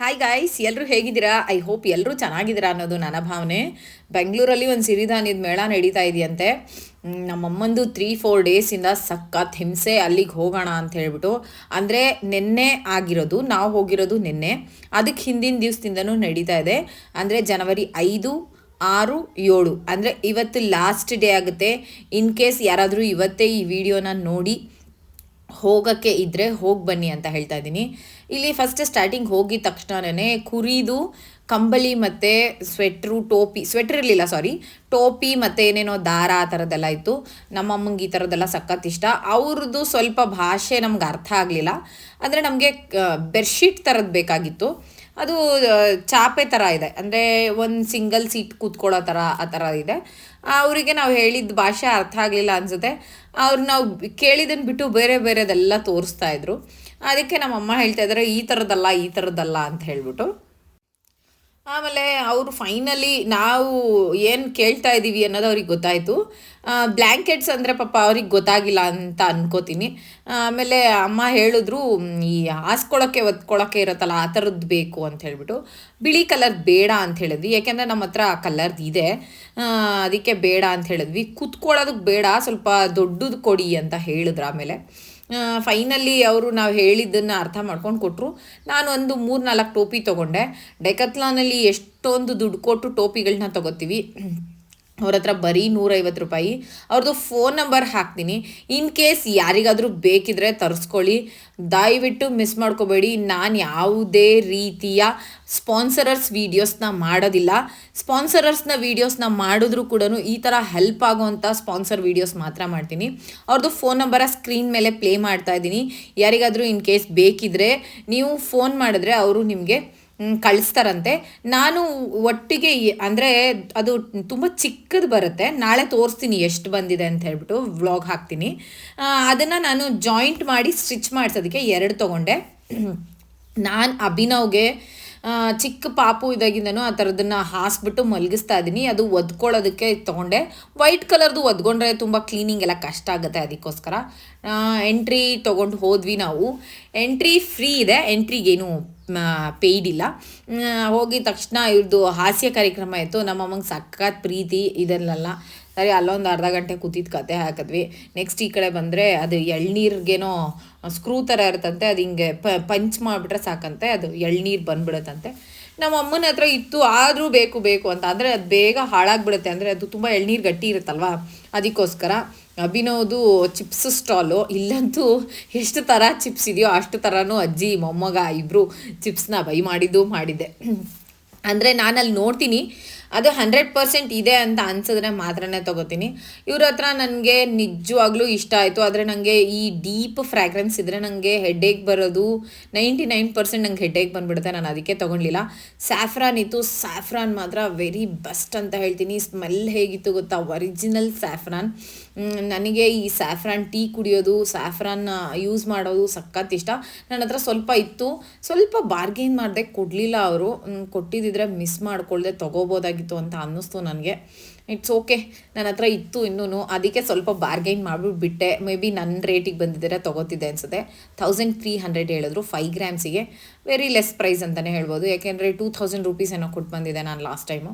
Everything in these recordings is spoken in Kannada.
ಹಾಯ್ ಗಾಯ್ಸ್ ಎಲ್ಲರೂ ಹೇಗಿದ್ದೀರಾ? ಐ ಹೋಪ್ ಎಲ್ಲರೂ ಚೆನ್ನಾಗಿದ್ದೀರಾ ಅನ್ನೋದು ನನ್ನ ಭಾವನೆ. ಬೆಂಗಳೂರಲ್ಲಿ ಒಂದು ಸಿರಿಧಾನ್ಯದ ಮೇಳ ನಡೀತಾ ಇದೆಯಂತೆ. ನಮ್ಮಮ್ಮಂದು ತ್ರೀ ಫೋರ್ ಡೇಸಿಂದ ಸಖತ್ ಹಿಂಸೆ ಅಲ್ಲಿಗೆ ಹೋಗೋಣ ಅಂತ ಹೇಳ್ಬಿಟ್ಟು. ಅಂದರೆ ನಿನ್ನೆ ಆಗಿರೋದು, ನಾವು ಹೋಗಿರೋದು ನಿನ್ನೆ. ಅದಕ್ಕೆ ಹಿಂದಿನ ದಿವಸದಿಂದನೂ ನಡೀತಾ ಇದೆ. ಅಂದರೆ ಜನವರಿ ಐದು, ಆರು, ಏಳು. ಅಂದರೆ ಇವತ್ತು ಲಾಸ್ಟ್ ಡೇ ಆಗುತ್ತೆ. ಇನ್ ಕೇಸ್ ಯಾರಾದರೂ ಇವತ್ತೇ ಈ ವಿಡಿಯೋನ ನೋಡಿ ಹೋಗೋಕ್ಕೆ ಇದ್ದರೆ ಹೋಗಿ ಬನ್ನಿ ಅಂತ ಹೇಳ್ತಾ ಇದ್ದೀನಿ. ಇಲ್ಲಿ ಫಸ್ಟ್ ಸ್ಟಾರ್ಟಿಂಗ್ ಹೋಗಿದ ತಕ್ಷಣನೇ ಕುರಿದು, ಕಂಬಳಿ ಮತ್ತು ಸ್ವೆಟ್ರು ಟೋಪಿ ಸ್ವೆಟ್ರ್ ಇರಲಿಲ್ಲ ಸಾರಿ ಟೋಪಿ ಮತ್ತು ಏನೇನೋ ದಾರ ಆ ಥರದ್ದೆಲ್ಲ ಇತ್ತು. ನಮ್ಮಮ್ಮಂಗೆ ಈ ಥರದ್ದೆಲ್ಲ ಸಖತ್ ಇಷ್ಟ. ಅವ್ರದ್ದು ಸ್ವಲ್ಪ ಭಾಷೆ ನಮ್ಗೆ ಅರ್ಥ ಆಗಲಿಲ್ಲ. ಅಂದರೆ ನಮಗೆ ಬೆಡ್ಶೀಟ್ ಥರದ್ದು ಬೇಕಾಗಿತ್ತು. ಅದು ಚಾಪೆ ಥರ ಇದೆ. ಅಂದರೆ ಒಂದು ಸಿಂಗಲ್ ಸೀಟ್ ಕೂತ್ಕೊಳ್ಳೋ ಥರ ಆ ಥರ ಇದೆ. ಅವರಿಗೆ ನಾವು ಹೇಳಿದ ಭಾಷೆ ಅರ್ಥ ಆಗಲಿಲ್ಲ ಅನ್ಸುತ್ತೆ. ಅವ್ರು ನಾವು ಕೇಳಿದ್ದನ್ನು ಬಿಟ್ಟು ಬೇರೆ ಬೇರೆದೆಲ್ಲ ತೋರಿಸ್ತಾ ಇದ್ರು. ಅದಕ್ಕೆ ನಮ್ಮಮ್ಮ ಹೇಳ್ತಾ ಇದ್ದಾರೆ ಈ ಥರದ್ದಲ್ಲ ಈ ಥರದ್ದಲ್ಲ ಅಂತ ಹೇಳ್ಬಿಟ್ಟು. ಆಮೇಲೆ ಅವರು ಫೈನಲಿ ನಾವು ಏನು ಕೇಳ್ತಾ ಇದ್ದೀವಿ ಅನ್ನೋದು ಅವ್ರಿಗೆ ಗೊತ್ತಾಯಿತು. ಬ್ಲ್ಯಾಂಕೆಟ್ಸ್ ಅಂದರೆ ಪಾಪ ಅವ್ರಿಗೆ ಗೊತ್ತಾಗಿಲ್ಲ ಅಂತ ಅನ್ಕೋತೀನಿ. ಆಮೇಲೆ ಅಮ್ಮ ಹೇಳಿದ್ರು ಈ ಹಾಸ್ಕೊಳ್ಳೋಕ್ಕೆ ಒತ್ಕೊಳಕ್ಕೆ ಇರುತ್ತಲ್ಲ, ಆ ಥರದ್ದು ಬೇಕು ಅಂತ ಹೇಳ್ಬಿಟ್ಟು. ಬಿಳಿ ಕಲರ್ ಬೇಡ ಅಂತ ಹೇಳಿದ್ವಿ. ಯಾಕೆಂದರೆ ನಮ್ಮ ಹತ್ರ ಆ ಕಲರ್ದು ಇದೆ. ಅದಕ್ಕೆ ಬೇಡ ಅಂತ ಹೇಳಿದ್ವಿ. ಕುತ್ಕೊಳ್ಳೋದಕ್ಕೆ ಬೇಡ, ಸ್ವಲ್ಪ ದೊಡ್ಡದು ಕೊಡಿ ಅಂತ ಹೇಳಿದ್ರು ಆಮೇಲೆ. ಫೈನಲಿ ಅವರು ನಾವು ಹೇಳಿದ್ದನ್ನು ಅರ್ಥ ಮಾಡ್ಕೊಂಡು ಕೊಟ್ಟರು ನಾನು ಒಂದು ಮೂರು ನಾಲ್ಕು ಟೋಪಿ ತೊಗೊಂಡೆ. ಡೆಕತ್ಲಾನಲ್ಲಿ ಎಷ್ಟೊಂದು ದುಡ್ಡು ಕೊಟ್ಟು ಟೋಪಿಗಳನ್ನ ತೊಗೋತೀವಿ. ಅವ್ರ ಹತ್ರ ಬರೀ ನೂರೈವತ್ತು ರೂಪಾಯಿ. ಅವ್ರದ್ದು ಫೋನ್ ನಂಬರ್ ಹಾಕ್ತೀನಿ. ಇನ್ ಕೇಸ್ ಯಾರಿಗಾದರೂ ಬೇಕಿದ್ರೆ ತರಿಸ್ಕೊಳ್ಳಿ. ದಯವಿಟ್ಟು ಮಿಸ್ ಮಾಡ್ಕೋಬೇಡಿ. ನಾನು ಯಾವುದೇ ರೀತಿಯ ಸ್ಪಾನ್ಸರರ್ಸ್ ವೀಡಿಯೋಸ್ನ ಮಾಡೋದಿಲ್ಲ. ಸ್ಪಾನ್ಸರರ್ಸ್ನ ವೀಡಿಯೋಸ್ನ ಮಾಡಿದ್ರು ಕೂಡ ಈ ಥರ ಹೆಲ್ಪ್ ಆಗುವಂಥ ಸ್ಪಾನ್ಸರ್ ವೀಡಿಯೋಸ್ ಮಾತ್ರ ಮಾಡ್ತೀನಿ. ಅವ್ರದ್ದು ಫೋನ್ ನಂಬರ ಸ್ಕ್ರೀನ್ ಮೇಲೆ ಪ್ಲೇ ಮಾಡ್ತಾ ಇದ್ದೀನಿ. ಯಾರಿಗಾದರೂ ಇನ್ ಕೇಸ್ ಬೇಕಿದ್ರೆ ನೀವು ಫೋನ್ ಮಾಡಿದ್ರೆ ಅವರು ನಿಮಗೆ ಕಳಿಸ್ತಾರಂತೆ. ನಾನು ಒಟ್ಟಿಗೆ ಅಂದರೆ ಅದು ತುಂಬ ಚಿಕ್ಕದು ಬರುತ್ತೆ. ನಾಳೆ ತೋರಿಸ್ತೀನಿ ಎಷ್ಟು ಬಂದಿದೆ ಅಂತ ಹೇಳ್ಬಿಟ್ಟು ವ್ಲಾಗ್ ಹಾಕ್ತೀನಿ. ಅದನ್ನು ನಾನು ಜಾಯಿಂಟ್ ಮಾಡಿ ಸ್ಟಿಚ್ ಮಾಡಿಸೋದಕ್ಕೆ ಎರಡು ತೊಗೊಂಡೆ. ನಾನು ಅಭಿನವ್ಗೆ ಚಿಕ್ಕ ಪಾಪು ಇದಾಗಿಂದನೂ ಆ ಥರದನ್ನು ಹಾಸ್ಬಿಟ್ಟು ಮಲಗಿಸ್ತಾ ಇದ್ದೀನಿ ಅದು ಒದ್ಕೊಳ್ಳೋದಕ್ಕೆ ತೊಗೊಂಡೆ. ವೈಟ್ ಕಲರ್ದು ಒದ್ಕೊಂಡ್ರೆ ತುಂಬ ಕ್ಲೀನಿಂಗ್ ಎಲ್ಲ ಕಷ್ಟ ಆಗುತ್ತೆ ಅದಕ್ಕೋಸ್ಕರ. ಎಂಟ್ರಿ ತೊಗೊಂಡು ಹೋದ್ವಿ ನಾವು. ಎಂಟ್ರಿ ಫ್ರೀ ಇದೆ. ಎಂಟ್ರಿಗೇನು ಪೇಯ್ಡ್ ಇಲ್ಲ. ಹೋಗಿದ ತಕ್ಷಣ ಇವ್ರದ್ದು ಹಾಸ್ಯ ಕಾರ್ಯಕ್ರಮ ಇತ್ತು. ನಮ್ಮಮ್ಮಂಗೆ ಸಖತ್ ಪ್ರೀತಿ ಇದನ್ನೆಲ್ಲ ಸರಿ, ಅಲ್ಲೊಂದು ಅರ್ಧ ಗಂಟೆ ಕೂತಿದ್ದ ಕತೆ ಹಾಕಿದ್ವಿ. ನೆಕ್ಸ್ಟ್ ಈ ಕಡೆ ಬಂದರೆ ಅದು ಎಳ್ನೀರಿಗೇನೋ ಸ್ಕ್ರೂ ಥರ ಇರುತ್ತಂತೆ, ಅದು ಹಿಂಗೆ ಪ, ಪಂಚ್ ಮಾಡಿಬಿಟ್ರೆ ಸಾಕಂತೆ, ಅದು ಎಳ್ನೀರು ಬಂದ್ಬಿಡುತ್ತಂತೆ. ನಮ್ಮ ಅಮ್ಮನ ಹತ್ರ ಇತ್ತು, ಆದರೂ ಬೇಕು ಬೇಕು ಅಂತ. ಅಂದರೆ ಅದು ಬೇಗ ಹಾಳಾಗ್ಬಿಡುತ್ತೆ. ಅಂದರೆ ಅದು ತುಂಬ ಎಳ್ನೀರು ಗಟ್ಟಿ ಇರುತ್ತಲ್ವ? ಅದಕ್ಕೋಸ್ಕರ. ಅಭಿನವ್ದು ಚಿಪ್ಸ್ ಸ್ಟಾಲು. ಇಲ್ಲಂತೂ ಎಷ್ಟು ಥರ ಚಿಪ್ಸ್ ಇದೆಯೋ ಅಷ್ಟು ಥರನೂ ಅಜ್ಜಿ, ಮೊಮ್ಮಗ ಇಬ್ಬರು ಚಿಪ್ಸ್ನ ಬೈ ಮಾಡಿದ್ದು ಮಾಡಿದ್ದೆ. ಅಂದರೆ ನಾನಲ್ಲಿ ನೋಡ್ತೀನಿ. ಅದು ಹಂಡ್ರೆಡ್ ಪರ್ಸೆಂಟ್ ಇದೆ ಅಂತ ಅನ್ಸಿದ್ರೆ ಮಾತ್ರನೇ ತೊಗೋತೀನಿ. ಇವ್ರ ಹತ್ರ ನನಗೆ ನಿಜವಾಗ್ಲೂ ಇಷ್ಟ ಆಯಿತು. ಆದರೆ ನನಗೆ ಈ ಡೀಪ್ ಫ್ರ್ಯಾಗ್ರೆನ್ಸ್ ಇದ್ದರೆ ನನಗೆ ಹೆಡ್ಏಕ್ ಬರೋದು ನೈಂಟಿ ನೈನ್ ಪರ್ಸೆಂಟ್ ನಂಗೆ ಹೆಡ್ಏಕ್ ಬಂದ್ಬಿಡುತ್ತೆ. ನಾನು ಅದಕ್ಕೆ ತೊಗೊಂಡಿಲ್ಲ. ಸ್ಯಾಫ್ರಾನ್ ಇತ್ತು. ಸ್ಯಾಫ್ರಾನ್ ಮಾತ್ರ ವೆರಿ ಬೆಸ್ಟ್ ಅಂತ ಹೇಳ್ತೀನಿ. ಸ್ಮೆಲ್ ಹೇಗಿತ್ತು ಗೊತ್ತಾ? Original saffron. ನನಗೆ ಈ ಸ್ಯಾಫ್ರಾನ್ ಟೀ ಕುಡಿಯೋದು ಸ್ಯಾಫ್ರಾನ್ ಯೂಸ್ ಮಾಡೋದು ಸಖತ್ ಇಷ್ಟ. ನನ್ನ ಹತ್ರ ಸ್ವಲ್ಪ ಇತ್ತು. ಸ್ವಲ್ಪ ಬಾರ್ಗೇನ್ ಮಾಡಿದೆ ಕೊಡಲಿಲ್ಲ ಅವರು. ಕೊಟ್ಟಿದ್ದಿದ್ರೆ ಮಿಸ್ ಮಾಡ್ಕೊಳ್ಳದೆ ತೊಗೋಬೋದಾಗಿತ್ತು ಅಂತ ಅನ್ನಿಸ್ತು ನನಗೆ. ಇಟ್ಸ್ ಓಕೆ ನನ್ನ ಹತ್ರ ಇತ್ತು ಇನ್ನೂ ಅದಕ್ಕೆ ಸ್ವಲ್ಪ ಬಾರ್ಗೈನ್ ಮಾಡಿಬಿಟ್ಟು ಬಿಟ್ಟೆ. ಮೇ ಬಿ ನನ್ನ ರೇಟಿಗೆ ಬಂದಿದ್ದರೆ ತೊಗೋತಿದ್ದೆ ಅನಿಸುತ್ತೆ. ತೌಸಂಡ್ ತ್ರೀ ಹಂಡ್ರೆಡ್ ಹೇಳಿದ್ರು ಫೈವ್ ಗ್ರಾಮ್ಸಿಗೆ ವೆರಿ ಲೆಸ್ ಪ್ರೈಸ್ ಅಂತಲೇ ಹೇಳ್ಬೋದು. ಯಾಕೆಂದರೆ ಟೂ ಥೌಸಂಡ್ ರುಪೀಸ್ ಏನೋ ಕೊಟ್ಟು ಬಂದಿದೆ ನಾನು ಲಾಸ್ಟ್ ಟೈಮು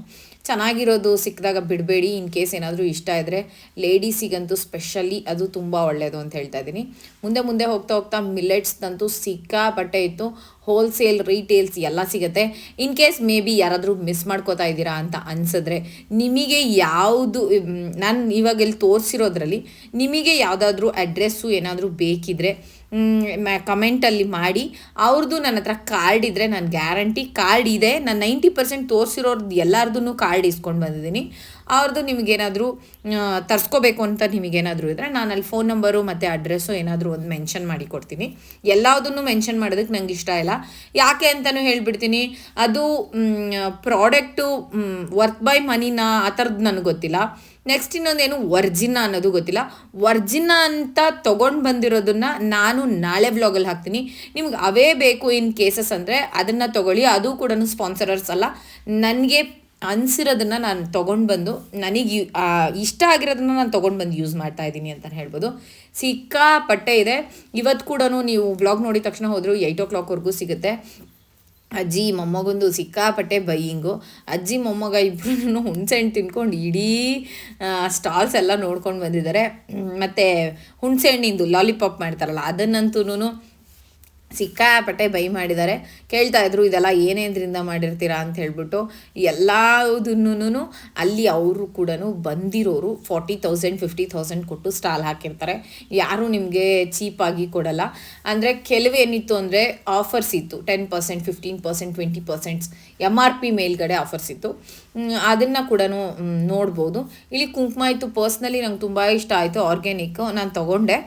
ಚೆನ್ನಾಗಿರೋದು ಸಿಕ್ಕಿದಾಗ ಬಿಡಬೇಡಿ ಇನ್ ಕೇಸ್ ಏನಾದರೂ ಇಷ್ಟ ಇದ್ದರೆ ಲೇಡೀಸಿಗಂತೂ ಸ್ಪೆಷಲಿ ಅದು ತುಂಬ ಒಳ್ಳೆಯದು ಅಂತ ಹೇಳ್ತಾ ಇದ್ದೀನಿ. ಮುಂದೆ ಮುಂದೆ ಹೋಗ್ತಾ ಹೋಗ್ತಾ ಮಿಲ್ಲೆಟ್ಸ್ದಂತೂ ಸಿಕ್ಕಾಪಟ್ಟೆ ಇತ್ತು. ಹೋಲ್ಸೇಲ್ ರೀಟೇಲ್ಸ್ ಎಲ್ಲ ಸಿಗುತ್ತೆ. ಇನ್ ಕೇಸ್ ಮೇ ಬಿ ಯಾರಾದರೂ ಮಿಸ್ ಮಾಡ್ಕೋತಾ ಇದ್ದೀರಾ ಅಂತ ಅನ್ಸಿದ್ರೆ, ನಿಮಗೆ ಯಾವುದು ನಾನು ಇವಾಗ ಇಲ್ಲಿ ತೋರಿಸಿರೋದ್ರಲ್ಲಿ ನಿಮಗೆ ಯಾವುದಾದ್ರೂ ಅಡ್ರೆಸ್ಸು ಏನಾದರೂ ಬೇಕಿದ್ರೆ ಕಮೆಂಟಲ್ಲಿ ಮಾಡಿ. ಅವ್ರದ್ದು ನನ್ನ ಹತ್ರ ಕಾರ್ಡ್ ಇದ್ದರೆ ನಾನು ಗ್ಯಾರಂಟಿ ಕಾರ್ಡ್ ಇದೆ. ನಾನು ನೈಂಟಿ ಪರ್ಸೆಂಟ್ ತೋರಿಸಿರೋರ್ದು ಎಲ್ಲರದ್ದು ಕಾರ್ಡ್ ಇಸ್ಕೊಂಡು ಬಂದಿದ್ದೀನಿ. ಅವ್ರದ್ದು ನಿಮಗೇನಾದರೂ ತರಿಸ್ಕೋಬೇಕು ಅಂತ ನಿಮಗೇನಾದರೂ ಇದ್ದರೆ ನಾನು ಅಲ್ಲಿ ಫೋನ್ ನಂಬರು ಮತ್ತು ಅಡ್ರೆಸ್ಸು ಏನಾದರೂ ಒಂದು ಮೆನ್ಷನ್ ಮಾಡಿ ಕೊಡ್ತೀನಿ. ಎಲ್ಲದನ್ನು ಮೆನ್ಷನ್ ಮಾಡೋದಕ್ಕೆ ನಂಗೆ ಇಷ್ಟ ಇಲ್ಲ. ಯಾಕೆ ಅಂತಲೂ ಹೇಳ್ಬಿಡ್ತೀನಿ. ಅದು ಪ್ರಾಡಕ್ಟು ವರ್ತ್ ಬೈ ಮನಿನ ಆ ಥರದ್ದು ನನಗೆ ಗೊತ್ತಿಲ್ಲ. ನೆಕ್ಸ್ಟ್ ಇನ್ನೊಂದೇನು ವರ್ಜಿನ ಅನ್ನೋದು ಗೊತ್ತಿಲ್ಲ. ವರ್ಜಿನ ಅಂತ ತೊಗೊಂಡು ಬಂದಿರೋದನ್ನ ನಾನು ನಾಳೆ ಬ್ಲಾಗಲ್ಲಿ ಹಾಕ್ತೀನಿ. ನಿಮ್ಗೆ ಅವೇ ಬೇಕು ಇನ್ ಕೇಸಸ್ ಅಂದರೆ ಅದನ್ನು ತೊಗೊಳ್ಳಿ. ಅದು ಕೂಡ ಸ್ಪಾನ್ಸರರ್ಸ್ ಅಲ್ಲ. ನನಗೆ ಅನ್ಸಿರೋದನ್ನ ನಾನು ತೊಗೊಂಡು ಬಂದು, ನನಗೆ ಇಷ್ಟ ಆಗಿರೋದನ್ನ ನಾನು ತೊಗೊಂಡು ಬಂದು ಯೂಸ್ ಮಾಡ್ತಾ ಇದ್ದೀನಿ ಅಂತಲೇ ಹೇಳ್ಬೋದು. ಸಿಕ್ಕಾಪಟ್ಟೆ ಇದೆ. ಇವತ್ತು ಕೂಡ ನೀವು ವ್ಲಾಗ್ ನೋಡಿದ ತಕ್ಷಣ ಹೋದರೂ ಏಯ್ಟ್ ಓ ಕ್ಲಾಕ್ವರೆಗೂ ಸಿಗುತ್ತೆ. ಅಜ್ಜಿ, ಮೊಮ್ಮಗೊಂದು ಸಿಕ್ಕಾಪಟ್ಟೆ ಬೈಯಿಂಗು. ಅಜ್ಜಿ, ಮೊಮ್ಮಗ ಇಬ್ಬರೂ ಹುಣ್ಸೆಹಣ್ಣು ತಿನ್ಕೊಂಡು ಇಡೀ ಸ್ಟಾಲ್ಸ್ ಎಲ್ಲ ನೋಡ್ಕೊಂಡು ಬಂದಿದ್ದಾರೆ. ಮತ್ತು ಹುಣ್ಸೆಹಣ್ಣಿಂದು ಲಾಲಿಪಾಪ್ ಮಾಡ್ತಾರಲ್ಲ ಅದನ್ನಂತೂ ಸಿಕ್ಕಾಪಟ್ಟೆ ಬೈ ಮಾಡಿದ್ದಾರೆ. ಕೇಳ್ತಾ ಇದ್ರು, ಇದೆಲ್ಲ ಏನೇನ್ರಿಂದ ಮಾಡಿರ್ತೀರಾ? ಅಂತ ಹೇಳ್ಬಿಟ್ಟು ಎಲ್ಲದನ್ನೂ ಅಲ್ಲಿ ಅವರು ಕೂಡ ಬಂದಿರೋರು ಫಾರ್ಟಿ ತೌಸಂಡ್, ಫಿಫ್ಟಿ ತೌಸಂಡ್ ಕೊಟ್ಟು ಸ್ಟಾಲ್ ಹಾಕಿರ್ತಾರೆ. ಯಾರೂ ನಿಮಗೆ ಚೀಪಾಗಿ ಕೊಡಲ್ಲ. ಅಂದರೆ ಕೆಲವೇನಿತ್ತು ಅಂದರೆ ಆಫರ್ಸ್ ಇತ್ತು. Ten percent, fifteen percent, twenty percents M R P ಮೇಲ್ಗಡೆ ಆಫರ್ಸ್ ಇತ್ತು. ಅದನ್ನು ಕೂಡ ನೋಡ್ಬೋದು. ಇಲ್ಲಿ ಕುಂಕುಮ ಇತ್ತು. ಪರ್ಸ್ನಲಿ ನಂಗೆ ತುಂಬ ಇಷ್ಟ ಆಯಿತು. ಆರ್ಗ್ಯಾನಿಕ್. ನಾನು ತೊಗೊಂಡೆ.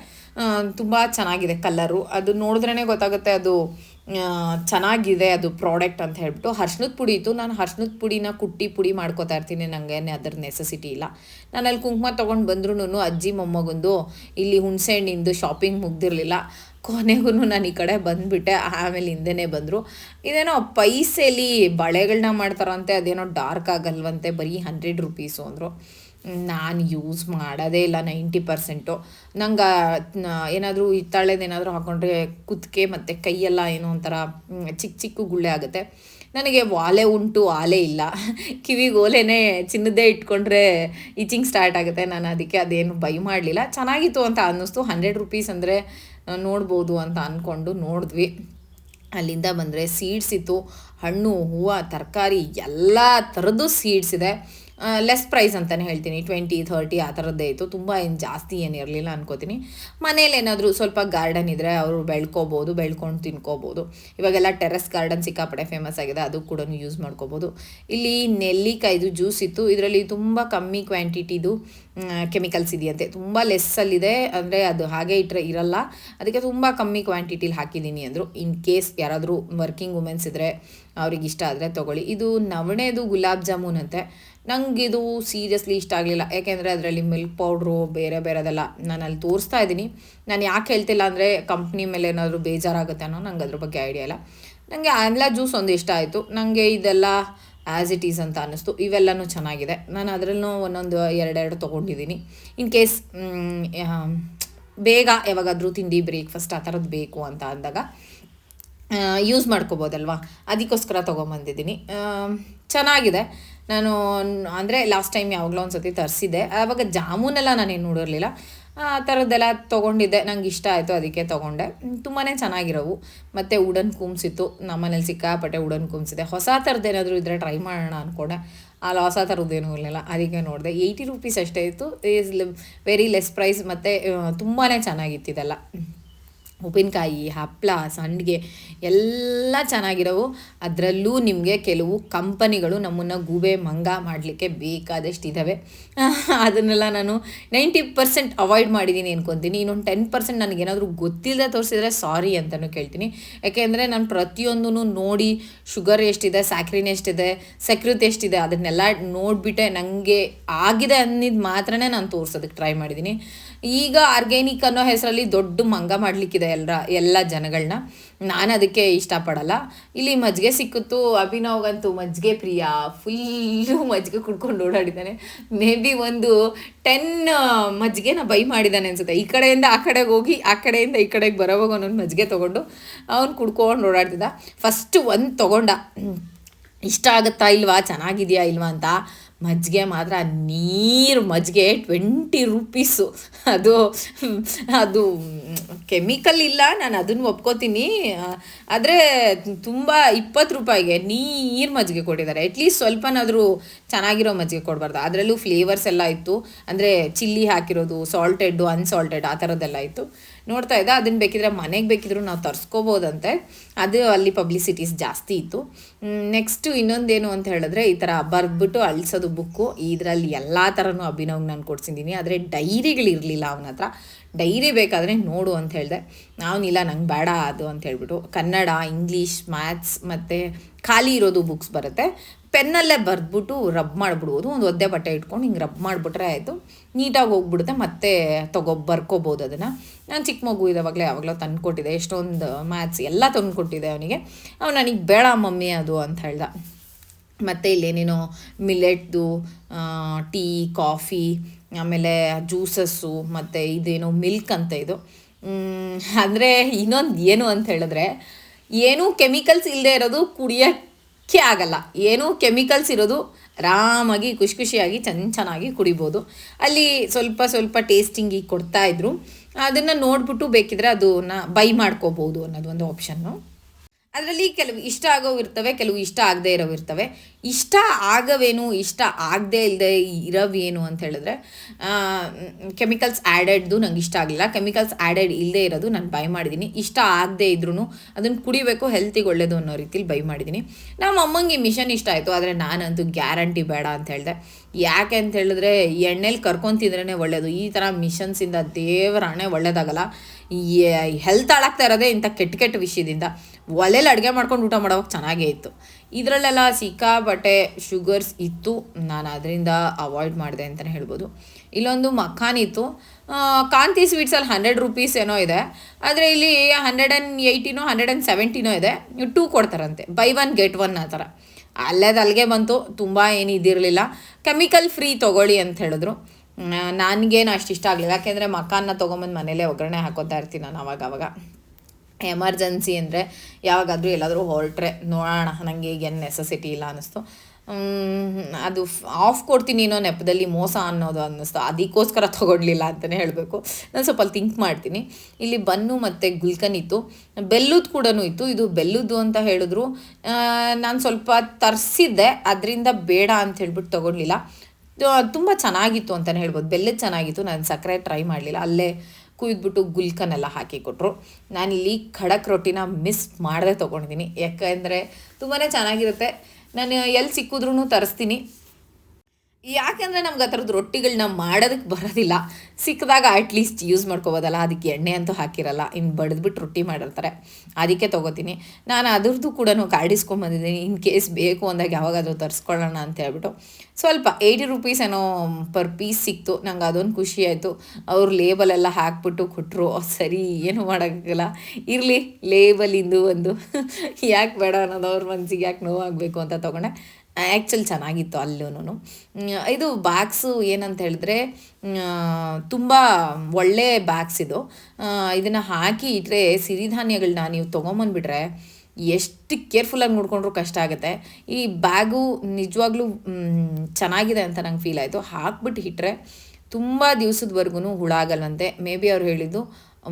ತುಂಬ ಚೆನ್ನಾಗಿದೆ ಕಲ್ಲರು ಅದು ನೋಡಿದ್ರೇ ಗೊತ್ತಾಗುತ್ತೆ ಅದು ಚೆನ್ನಾಗಿದೆ ಅದು ಪ್ರಾಡಕ್ಟ್ ಅಂತ ಹೇಳ್ಬಿಟ್ಟು. ಹರ್ಷನದ ಪುಡಿ ಇತ್ತು. ನಾನು ಹರ್ಷನದ ಪುಡಿನ ಕುಟ್ಟಿ ಪುಡಿ ಮಾಡ್ಕೋತಾ ಇರ್ತೀನಿ. ನನಗೆ ಅದ್ರ ನೆಸೆಸಿಟಿ ಇಲ್ಲ. ನಾನು ಅಲ್ಲಿ ಕುಂಕುಮ ತೊಗೊಂಡು ಬಂದ್ರೂ ಅಜ್ಜಿ, ಮೊಮ್ಮಗೊಂದು ಇಲ್ಲಿ ಹುಣಸೆಹಣ್ಣಿಂದು ಶಾಪಿಂಗ್ ಮುಗ್ದಿರಲಿಲ್ಲ. ಕೊನೆಗೂ ನಾನು ಈ ಕಡೆ ಬಂದುಬಿಟ್ಟೆ. ಆಮೇಲೆ ಹಿಂದೆ ಬಂದರು. ಇದೇನೋ ಪೈಸೆಲಿ ಬಳೆಗಳನ್ನ ಮಾಡ್ತಾರಂತೆ. ಅದೇನೋ ಡಾರ್ಕ್ ಆಗಲ್ವಂತೆ. ಬರೀ ಹಂಡ್ರೆಡ್ ರುಪೀಸು ಅಂದರು. ನಾನು ಯೂಸ್ ಮಾಡೋದೇ ಇಲ್ಲ ನೈಂಟಿ ಪರ್ಸೆಂಟು. ನಂಗೆ ಏನಾದರೂ ಹಿತ್ತಾಳೆದೇನಾದರೂ ಹಾಕೊಂಡ್ರೆ ಕುತ್ತಿಗೆ ಮತ್ತು ಕೈಯೆಲ್ಲ ಏನೋ ಒಂಥರ ಚಿಕ್ಕ ಚಿಕ್ಕ ಗುಳ್ಳೆ ಆಗುತ್ತೆ. ನನಗೆ ವಾಲೆ ಉಂಟು, ಆಲೆ ಇಲ್ಲ. ಕಿವಿಗೆ ಓಲೆನೇ ಚಿನ್ನದೇ ಇಟ್ಕೊಂಡ್ರೆ ಇಚಿಂಗ್ ಸ್ಟಾರ್ಟ್ ಆಗುತ್ತೆ. ನಾನು ಅದಕ್ಕೆ ಅದೇನು ಬೈ ಮಾಡಲಿಲ್ಲ. ಚೆನ್ನಾಗಿತ್ತು ಅಂತ ಅನ್ನಿಸ್ತು. ಹಂಡ್ರೆಡ್ ರುಪೀಸ್ ಅಂದರೆ ನೋಡ್ಬೋದು ಅಂತ ಅಂದ್ಕೊಂಡು ನೋಡಿದ್ವಿ. ಅಲ್ಲಿಂದ ಬಂದರೆ ಸೀಡ್ಸ್ ಇತ್ತು. ಹಣ್ಣು, ಹೂವು, ತರಕಾರಿ, ಎಲ್ಲ ಥರದ್ದು ಸೀಡ್ಸ್ ಇದೆ. ಲೆಸ್ ಪ್ರೈಸ್ ಅಂತಲೇ ಹೇಳ್ತೀನಿ. ಟ್ವೆಂಟಿ ಥರ್ಟಿ ಆ ಥರದ್ದೇ ಇತ್ತು. ತುಂಬ ಏನು ಜಾಸ್ತಿ ಏನು ಇರಲಿಲ್ಲ ಅನ್ಕೋತೀನಿ. ಮನೇಲಿ ಏನಾದರೂ ಸ್ವಲ್ಪ ಗಾರ್ಡನ್ ಇದ್ದರೆ ಅವರು ಬೆಳ್ಕೋಬೋದು, ಬೆಳ್ಕೊಂಡು ತಿನ್ಕೋಬೋದು. ಇವಾಗೆಲ್ಲ ಟೆರೆಸ್ ಗಾರ್ಡನ್ ಸಿಕ್ಕಾಪಡೆ ಫೇಮಸ್ ಆಗಿದೆ. ಅದು ಕೂಡ ಯೂಸ್ ಮಾಡ್ಕೋಬೋದು. ಇಲ್ಲಿ ನೆಲ್ಲಿಕಾಯ್ದು ಜ್ಯೂಸ್ ಇತ್ತು. ಇದರಲ್ಲಿ ತುಂಬ ಕಮ್ಮಿ ಕ್ವಾಂಟಿಟಿದು ಕೆಮಿಕಲ್ಸ್ ಇದೆಯಂತೆ ತುಂಬ ಲೆಸ್ಸಲ್ಲಿದೆ ಅಂದರೆ ಅದು ಹಾಗೆ ಇಟ್ಟರೆ ಇರಲ್ಲ. ಅದಕ್ಕೆ ತುಂಬ ಕಮ್ಮಿ ಕ್ವಾಂಟಿಟಿಲಿ ಹಾಕಿದ್ದೀನಿ ಅಂದರು. ಇನ್ ಕೇಸ್ ಯಾರಾದರೂ ವರ್ಕಿಂಗ್ ವುಮೆನ್ಸ್ ಇದ್ದರೆ ಅವ್ರಿಗೆ ಇಷ್ಟ ಆದರೆ ತೊಗೊಳ್ಳಿ. ಇದು ನವಣೆದು ಗುಲಾಬ್ ಜಾಮೂನ್ ಅಂತೆ. ನಂಗೆ ಇದು ಸೀರಿಯಸ್ಲಿ ಇಷ್ಟ ಆಗಲಿಲ್ಲ. ಯಾಕೆಂದರೆ ಅದರಲ್ಲಿ ಮಿಲ್ಕ್ ಪೌಡ್ರು ಬೇರೆ ಬೇರೆದೆಲ್ಲ ನಾನು ಅಲ್ಲಿ ತೋರಿಸ್ತಾ ಇದ್ದೀನಿ. ನಾನು ಯಾಕೆ ಹೇಳ್ತಿಲ್ಲ ಅಂದರೆ ಕಂಪ್ನಿ ಮೇಲೆ ಏನಾದರೂ ಬೇಜಾರಾಗುತ್ತೆ ಅನ್ನೋ ನಂಗೆ ಅದ್ರ ಬಗ್ಗೆ ಐಡಿಯಾ ಇಲ್ಲ. ನನಗೆ ಆಮ್ಲಾ ಜ್ಯೂಸ್ ಒಂದು ಇಷ್ಟ ಆಯಿತು. ನನಗೆ ಇದೆಲ್ಲ ಆ್ಯಸ್ ಇಟ್ ಈಸ್ ಅಂತ ಅನ್ನಿಸ್ತು. ಇವೆಲ್ಲನೂ ಚೆನ್ನಾಗಿದೆ. ನಾನು ಅದರಲ್ಲೂ ಒಂದೊಂದು ಎರಡೆರಡು ತೊಗೊಂಡಿದ್ದೀನಿ. ಇನ್ ಕೇಸ್ ಬೇಗ ಯಾವಾಗಾದರೂ ತಿಂಡಿ ಬ್ರೇಕ್ಫಾಸ್ಟ್ ಆ ಥರದ್ದು ಬೇಕು ಅಂತ ಅಂದಾಗ ಯೂಸ್ ಮಾಡ್ಕೋಬೋದಲ್ವಾ? ಅದಕ್ಕೋಸ್ಕರ ತೊಗೊಂಬಂದಿದ್ದೀನಿ. ಚೆನ್ನಾಗಿದೆ. ನಾನು, ಅಂದರೆ ಲಾಸ್ಟ್ ಟೈಮ್ ಯಾವಾಗಲೂ ಒಂದು ಸತಿ ತರಿಸಿದ್ದೆ. ಆವಾಗ ಜಾಮೂನೆಲ್ಲ ನಾನೇನು ನೋಡಿರಲಿಲ್ಲ. ಆ ಥರದ್ದೆಲ್ಲ ತೊಗೊಂಡಿದ್ದೆ. ನಂಗೆ ಇಷ್ಟ ಆಯಿತು, ಅದಕ್ಕೆ ತೊಗೊಂಡೆ. ತುಂಬಾ ಚೆನ್ನಾಗಿರೋವು. ಮತ್ತು ಉಡನ್ ಕೂಮ್ಸಿತ್ತು. ನಮ್ಮನೇಲಿ ಸಿಕ್ಕಾಪಟ್ಟೆ ಉಡನ್ ಕೂಮ್ಸಿದೆ. ಹೊಸ ಥರದ್ದೇನಾದರೂ ಇದ್ದರೆ ಟ್ರೈ ಮಾಡೋಣ ಅಂದ್ಕೊಂಡೆ ಅಲ್ಲಿ ಹೊಸ ಥರದ್ದೇನೂ ಇರಲಿಲ್ಲ. ಅದಕ್ಕೆ ನೋಡಿದೆ. ಏಯ್ಟಿ ರುಪೀಸ್ ಅಷ್ಟೇ ಇತ್ತು. ಈಸ್ ವೆರಿ ಲೆಸ್ ಪ್ರೈಸ್ ಮತ್ತು ತುಂಬಾ ಚೆನ್ನಾಗಿತ್ತಿದೆಲ್ಲ ಉಪ್ಪಿನಕಾಯಿ ಹಪ್ಪಳ ಸಂಡಿಗೆ ಎಲ್ಲ ಚೆನ್ನಾಗಿರೋವು. ಅದರಲ್ಲೂ ನಿಮಗೆ ಕೆಲವು ಕಂಪನಿಗಳು ನಮ್ಮನ್ನು ಗೂಬೆ ಮಂಗ ಮಾಡಲಿಕ್ಕೆ ಬೇಕಾದಷ್ಟು ಇದ್ದಾವೆ ಅದನ್ನೆಲ್ಲ ನಾನು ನೈಂಟಿ ಪರ್ಸೆಂಟ್ ಅವಾಯ್ಡ್ ಮಾಡಿದ್ದೀನಿ ಅನ್ಕೊತೀನಿ. ಇನ್ನೊಂದು ಟೆನ್ ಪರ್ಸೆಂಟ್ ನನಗೇನಾದರೂ ಗೊತ್ತಿಲ್ಲದೆ ತೋರಿಸಿದ್ರೆ ಸಾರಿ ಅಂತಲೂ ಕೇಳ್ತೀನಿ. ಯಾಕೆಂದರೆ ನಾನು ಪ್ರತಿಯೊಂದೂ ನೋಡಿ ಶುಗರ್ ಎಷ್ಟಿದೆ, ಸ್ಯಾಕ್ರಿನ್ ಎಷ್ಟಿದೆ ಸಕ್ರಿತ್ ಎಷ್ಟಿದೆ ಅದನ್ನೆಲ್ಲ ನೋಡಿಬಿಟ್ಟೆ ನನಗೆ ಆಗಿದೆ ಅನ್ನಿದ್ದು ಮಾತ್ರನೇ ನಾನು ತೋರಿಸೋದಕ್ಕೆ ಟ್ರೈ ಮಾಡಿದ್ದೀನಿ ಈಗ ಆರ್ಗ್ಯಾನಿಕ್ ಅನ್ನೋ ಹೆಸರಲ್ಲಿ ದೊಡ್ಡ ಮಂಗ ಮಾಡಲಿಕ್ಕಿದೆ. ಎಲ್ಲರ ಎಲ್ಲ ಜನಗಳನ್ನ ನಾನು ಅದಕ್ಕೆ ಇಷ್ಟಪಡಲ್ಲ. ಇಲ್ಲಿ ಮಜ್ಜಿಗೆ ಸಿಕ್ಕಿತ್ತು, ಅಭಿನವ್ಗಂತೂ ಮಜ್ಜಿಗೆ ಪ್ರಿಯ. ಫುಲ್ಲು ಮಜ್ಜಿಗೆ ಕುಡ್ಕೊಂಡು ಓಡಾಡಿದ್ದಾನೆ. ಮೇ ಬಿ ಒಂದು ಟೆನ್ ಮಜ್ಜಿಗೆನ ಬೈ ಮಾಡಿದ್ದಾನೆ ಅನ್ಸುತ್ತೆ. ಈ ಕಡೆಯಿಂದ ಆ ಕಡೆಗೆ ಹೋಗಿ, ಆ ಕಡೆಯಿಂದ ಈ ಕಡೆಗೆ ಬರೋವಾಗ ಒಂದೊಂದು ಮಜ್ಜಿಗೆ ತೊಗೊಂಡು ಅವ್ನು ಕುಡ್ಕೊಂಡು ಓಡಾಡ್ತಿದ್ದ. ಫಸ್ಟು ಒಂದು ತೊಗೊಂಡ. ಇಷ್ಟ ಆಗುತ್ತಾ ಇಲ್ವಾ? ಚೆನ್ನಾಗಿದೆಯಾ ಇಲ್ವಾ? ಅಂತ. ಮಜ್ಜಿಗೆ ಮಾತ್ರ ನೀರು ಮಜ್ಜಿಗೆ ಟ್ವೆಂಟಿ ರುಪೀಸು ಅದು ಅದು ಕೆಮಿಕಲ್ ಇಲ್ಲ, ನಾನು ಅದನ್ನು ಒಪ್ಕೋತೀನಿ. ಆದರೆ ತುಂಬ ಇಪ್ಪತ್ತು ರೂಪಾಯಿಗೆ ನೀರು ಮಜ್ಜಿಗೆ ಕೊಟ್ಟಿದ್ದಾರೆ. ಅಟ್ಲೀಸ್ಟ್ ಸ್ವಲ್ಪನಾದರೂ ಚೆನ್ನಾಗಿರೋ ಮಜ್ಜಿಗೆ ಕೊಡಬಾರ್ದು. ಅದರಲ್ಲೂ ಫ್ಲೇವರ್ಸ್ ಎಲ್ಲ ಇತ್ತು. ಅಂದರೆ ಚಿಲ್ಲಿ ಹಾಕಿರೋದು ಸಾಲ್ಟೆಡ್ಡು ಅನ್ಸಾಲ್ಟೆಡ್ ಆ ಥರದ್ದೆಲ್ಲ ಇತ್ತು. ನೋಡ್ತಾ ಇದ್ದ ಅದನ್ನು ಬೇಕಿದ್ರೆ ಮನೆಗೆ ಬೇಕಿದ್ರು ನಾವು ತರಿಸ್ಕೋಬೋದಂತೆ. ಅದು ಅಲ್ಲಿ ಪಬ್ಲಿಸಿಟೀಸ್ ಜಾಸ್ತಿ ಇತ್ತು. ನೆಕ್ಸ್ಟು ಇನ್ನೊಂದೇನು ಅಂತ ಹೇಳಿದ್ರೆ, ಈ ಥರ ಬರೆದ್ಬಿಟ್ಟು ಅಳಿಸೋದು ಬುಕ್ಕು ಇದರಲ್ಲಿ ಎಲ್ಲ ಥರನೂ ಅಭಿನವ್ ನಾನು ಕೊಡ್ಸಿದ್ದೀನಿ. ಆದರೆ ಡೈರಿಗಳಿರಲಿಲ್ಲ ಅವನ ಹತ್ರ. ಡೈರಿ ಬೇಕಾದರೆ ನೋಡು ಅಂತ ಹೇಳಿದೆ. ನಾವನಿಲ್ಲ ನಂಗೆ ಬೇಡ ಅದು ಅಂತ ಹೇಳಿಬಿಟ್ಟು. ಕನ್ನಡ, ಇಂಗ್ಲೀಷ್ ಮ್ಯಾಥ್ಸ್ ಮತ್ತು ಖಾಲಿ ಇರೋದು ಬುಕ್ಸ್ ಬರುತ್ತೆ. ಪೆನ್ನಲ್ಲೇ ಬರೆದ್ಬಿಟ್ಟು ರಬ್ ಮಾಡಿಬಿಡ್ಬೋದು. ಒಂದು ಒದ್ದೆ ಬಟ್ಟೆ ಇಟ್ಕೊಂಡು ಹಿಂಗೆ ರಬ್ ಮಾಡಿಬಿಟ್ರೆ ಆಯಿತು. ನೀಟಾಗಿ ಹೋಗ್ಬಿಡುತ್ತೆ. ಮತ್ತೆ ತಗೋ, ಬರ್ಕೋಬೋದು ಅದನ್ನು. ನಾನು ಚಿಕ್ಕ ಮಗು ಇದಾವಾಗಲೇ ಯಾವಾಗಲೋ ತಂದು ಕೊಟ್ಟಿದ್ದೆ ಎಷ್ಟೊಂದು ಮ್ಯಾಥ್ಸ್ ಎಲ್ಲ ತಂದು ಕೊಟ್ಟಿದ್ದೆ ಅವನಿಗೆ. ಅವ್ನು ನನಗೆ ಬೇಡ ಮಮ್ಮಿ ಅದು ಅಂತ ಹೇಳ್ದ. ಮತ್ತು ಇಲ್ಲೇನೇನೋ ಮಿಲೆಟ್ದು ಟೀ, ಕಾಫಿ, ಆಮೇಲೆ ಜ್ಯೂಸಸ್ಸು, ಮತ್ತು ಇದೇನು ಮಿಲ್ಕ್ ಅಂತ ಇದು. ಅಂದರೆ ಇನ್ನೊಂದು ಏನು ಅಂತ ಹೇಳಿದ್ರೆ, ಏನೂ ಕೆಮಿಕಲ್ಸ್ ಇಲ್ಲದೆ ಇರೋದು ಕುಡಿಯೋಕ್ಕೆ ಆಗಲ್ಲ. ಏನೂ ಕೆಮಿಕಲ್ಸ್ ಇರೋದು ಆರಾಮಾಗಿ ಖುಷಿ ಖುಷಿಯಾಗಿ ಚೆನ್ನ ಚೆನ್ನಾಗಿ ಕುಡಿಬೋದು. ಅಲ್ಲಿ ಸ್ವಲ್ಪ ಸ್ವಲ್ಪ ಟೇಸ್ಟಿಂಗಿಗೆ ಕೊಡ್ತಾಯಿದ್ರು ಅದನ್ನು ನೋಡ್ಬಿಟ್ಟು ಬೇಕಿದ್ರೆ ಅದನ್ನ ಬೈ ಮಾಡ್ಕೋಬಹುದು ಅನ್ನೋದು ಒಂದು ಆಪ್ಷನ್ನು ಅದರಲ್ಲಿ ಕೆಲವು ಇಷ್ಟ ಆಗೋವು ಇರ್ತವೆ, ಕೆಲವು ಇಷ್ಟ ಆಗದೇ ಇರೋವು ಇರ್ತವೆ. ಇಷ್ಟ ಆಗವೇನು, ಇಷ್ಟ ಆಗದೇ ಇಲ್ಲದೆ ಇರೋವೇನು ಅಂತ ಹೇಳಿದ್ರೆ ಕೆಮಿಕಲ್ಸ್ ಆ್ಯಡೆಡ್ದು ನಂಗೆ ಇಷ್ಟ ಆಗಲಿಲ್ಲ. ಕೆಮಿಕಲ್ಸ್ ಆ್ಯಡೆಡ್ ಇಲ್ಲದೆ ಇರೋದು ನಾನು ಬೈ ಮಾಡಿದ್ದೀನಿ. ಇಷ್ಟ ಆಗದೇ ಇದ್ರೂ ಅದನ್ನು ಕುಡಿಬೇಕು, ಹೆಲ್ತಿಗೆ ಒಳ್ಳೇದು ಅನ್ನೋ ರೀತಿಲಿ ಬೈ ಮಾಡಿದ್ದೀನಿ. ನಮ್ಮ ಅಮ್ಮಂಗೆ ಮಿಷನ್ ಇಷ್ಟ ಆಯಿತು, ಆದರೆ ನಾನಂತೂ ಗ್ಯಾರಂಟಿ ಬೇಡ ಅಂತ ಹೇಳಿದೆ. ಯಾಕೆ ಅಂತ ಹೇಳಿದ್ರೆ, ಎಣ್ಣೆಲಿ ಕರ್ಕೊತಿದ್ರೇ ತಿಂದ್ರೇ ಒಳ್ಳೆಯದು ಈ ಥರ ಮಿಷನ್ಸಿಂದ ದೇವರಾಣೆ ಒಳ್ಳೇದಾಗಲ್ಲ. ಹೆಲ್ತ್ ಹಾಳಾಗ್ತಾ ಇರೋದೇ ಇಂಥ ಕೆಟ್ಟ ಕೆಟ್ಟ ವಿಷಯದಿಂದ. ಒಲೆಯಲ್ಲಿ ಅಡುಗೆ ಮಾಡ್ಕೊಂಡು ಊಟ ಮಾಡೋವಾಗ ಚೆನ್ನಾಗೇ ಇತ್ತು. ಇದರಲ್ಲೆಲ್ಲ ಸಿಕ್ಕಾಪಟ್ಟೆ ಶುಗರ್ಸ್ ಇತ್ತು. ನಾನು ಅದರಿಂದ ಅವಾಯ್ಡ್ ಮಾಡಿದೆ ಅಂತಲೇ ಹೇಳ್ಬೋದು. ಇಲ್ಲೊಂದು ಮಖಾನ್ ಇತ್ತು. ಕಾಂತಿ ಸ್ವೀಟ್ಸಲ್ಲಿ ಹಂಡ್ರೆಡ್ ರುಪೀಸ್ ಏನೋ ಇದೆ. ಆದರೆ ಇಲ್ಲಿ ಹಂಡ್ರೆಡ್ ಆ್ಯಂಡ್ ಏಯ್ಟಿನೋ ಹಂಡ್ರೆಡ್ ಆ್ಯಂಡ್ ಸೆವೆಂಟಿನೋ ಇದೆ. ಟೂ ಕೊಡ್ತಾರಂತೆ. ಬೈ ಒನ್ ಗೆಟ್ ಒನ್ ಆ ಥರ. ಅಲ್ಲೇದು ಅಲ್ಲಿಗೆ ಬಂತು. ತುಂಬ ಏನು ಇದಿರಲಿಲ್ಲ. ಕೆಮಿಕಲ್ ಫ್ರೀ ತೊಗೊಳ್ಳಿ ಅಂತ ಹೇಳಿದ್ರು. ನನಗೇನು ಅಷ್ಟು ಇಷ್ಟ ಆಗಲಿಲ್ಲ. ಯಾಕೆಂದರೆ ಮಕಾನ್ನ ತೊಗೊಂಬಂದು ಮನೇಲೇ ಒಗ್ಗರಣೆ ಹಾಕೋತಾ ಇರ್ತೀನಿ ನಾನು ಅವಾಗ ಅವಾಗ. ಎಮರ್ಜೆನ್ಸಿ ಅಂದರೆ ಯಾವಾಗಾದರೂ ಎಲ್ಲಾದರೂ ಹೊರಟ್ರೆ ನೋಡೋಣ ನನಗೆ ಈಗ ಏನು ನೆಸಸಿಟಿ ಇಲ್ಲ ಅನ್ನಿಸ್ತು. ಅದು ಆಫ್ ಕೊಡ್ತೀನಿ ಅನ್ನೋ ನೆಪದಲ್ಲಿ ಮೋಸ ಅನ್ನೋದು ಅನ್ನಿಸ್ತು. ಅದಕ್ಕೋಸ್ಕರ ತೊಗೊಳ್ಲಿಲ್ಲ ಅಂತಲೇ ಹೇಳಬೇಕು. ನಾನು ಸ್ವಲ್ಪ ಅಲ್ಲಿ ಥಿಂಕ್ ಮಾಡ್ತೀನಿ. ಇಲ್ಲಿ ಬನ್ನು ಮತ್ತು ಗುಲ್ಕನ್ ಇತ್ತು. ಬೆಲ್ಲದ್ದು ಕೂಡ ಇತ್ತು. ಇದು ಬೆಲ್ಲದ್ದು ಅಂತ ಹೇಳಿದ್ರು. ನಾನು ಸ್ವಲ್ಪ ತರಿಸಿದ್ದೆ. ಅದರಿಂದ ಬೇಡ ಅಂತ ಹೇಳ್ಬಿಟ್ಟು ತೊಗೊಳ್ಲಿಲ್ಲ ತುಂಬ ಚೆನ್ನಾಗಿತ್ತು ಅಂತಲೇ ಹೇಳ್ಬೋದು. ಬೆಲ್ಲದ ಚೆನ್ನಾಗಿತ್ತು. ನಾನು ಸಕ್ಕರೆ ಟ್ರೈ ಮಾಡಲಿಲ್ಲ. ಅಲ್ಲೇ ಕುಯ್ದುಬಿಟ್ಟು ಗುಲ್ಕನೆಲ್ಲ ಕೊಟ್ಟರು ನಾನಿಲ್ಲಿ ಖಡಕ್ ರೊಟ್ಟಿನ ಮಿಸ್ ಮಾಡದೆ ತೊಗೊಂಡಿದ್ದೀನಿ ಯಾಕೆಂದರೆ ತುಂಬಾ ಚೆನ್ನಾಗಿರುತ್ತೆ. ನಾನು ಎಲ್ಲಿ ಸಿಕ್ಕಿದ್ರೂ ತರಿಸ್ತೀನಿ. ಯಾಕೆಂದರೆ ನಮ್ಗೆ ಆ ಥರದ್ದು ರೊಟ್ಟಿಗಳನ್ನ ಮಾಡೋದಕ್ಕೆ ಬರೋದಿಲ್ಲ. ಸಿಕ್ಕಿದಾಗ ಅಟ್ಲೀಸ್ಟ್ ಯೂಸ್ ಮಾಡ್ಕೋಬೋದಲ್ಲ, ಅದಕ್ಕೆ ಎಣ್ಣೆ ಅಂತೂ ಹಾಕಿರಲ್ಲ. ಇನ್ನು ಬಡಿದ್ಬಿಟ್ಟು ರೊಟ್ಟಿ ಮಾಡಿರ್ತಾರೆ ಅದಕ್ಕೆ ತೊಗೋತೀನಿ. ನಾನು ಅದರದ್ದು ಕೂಡ ಕಾಡಿಸ್ಕೊಂಬಂದಿದ್ದೀನಿ ಇನ್ ಕೇಸ್ ಬೇಕು ಅಂದಾಗ ಯಾವಾಗಾದರೂ ತರಿಸ್ಕೊಳ್ಳೋಣ ಅಂತ ಹೇಳ್ಬಿಟ್ಟು. ಸ್ವಲ್ಪ ಏಯ್ಟಿ ರುಪೀಸ್ ಏನೋ ಪರ್ ಪೀಸ್ ಸಿಕ್ತು. ನಂಗೆ ಅದೊಂದು ಖುಷಿ ಆಯಿತು. ಅವ್ರು ಲೇಬಲ್ ಎಲ್ಲ ಹಾಕ್ಬಿಟ್ಟು ಕೊಟ್ಟರು ಸರಿ, ಏನು ಮಾಡೋಕ್ಕಾಗಲ್ಲ. ಇರಲಿ ಲೇಬಲಿಂದು ಒಂದು. ಯಾಕೆ ಬೇಡ ಅನ್ನೋದು ಅವ್ರ ಮನಸ್ಸಿಗೆ ಯಾಕೆ ನೋವಾಗಬೇಕು ಅಂತ ತೊಗೊಂಡೆ. ಆ್ಯಕ್ಚುಲ್ ಚೆನ್ನಾಗಿತ್ತು ಅಲ್ಲೂ ಇದು ಬ್ಯಾಗ್ಸು ಏನಂತ ಹೇಳಿದ್ರೆ ತುಂಬ ಒಳ್ಳೆ ಬ್ಯಾಗ್ಸ್ ಇದು. ಇದನ್ನು ಹಾಕಿ ಇಟ್ಟರೆ ಸಿರಿಧಾನ್ಯಗಳನ್ನ ನೀವು ತೊಗೊಂಬಂದ್ಬಿಟ್ರೆ ಎಷ್ಟು ಕೇರ್ಫುಲ್ಲಾಗಿ ನೋಡಿಕೊಂಡ್ರೂ ಕಷ್ಟ ಆಗುತ್ತೆ. ಈ ಬ್ಯಾಗು ನಿಜವಾಗ್ಲೂ ಚೆನ್ನಾಗಿದೆ ಅಂತ ನಂಗೆ ಫೀಲ್ ಆಯಿತು. ಹಾಕ್ಬಿಟ್ಟು ಇಟ್ಟರೆ ತುಂಬ ದಿವಸದವರೆಗೂ ಹುಳ ಆಗಲ್ಲಂತೆ. ಮೇ ಬಿ ಅವ್ರು ಹೇಳಿದ್ದು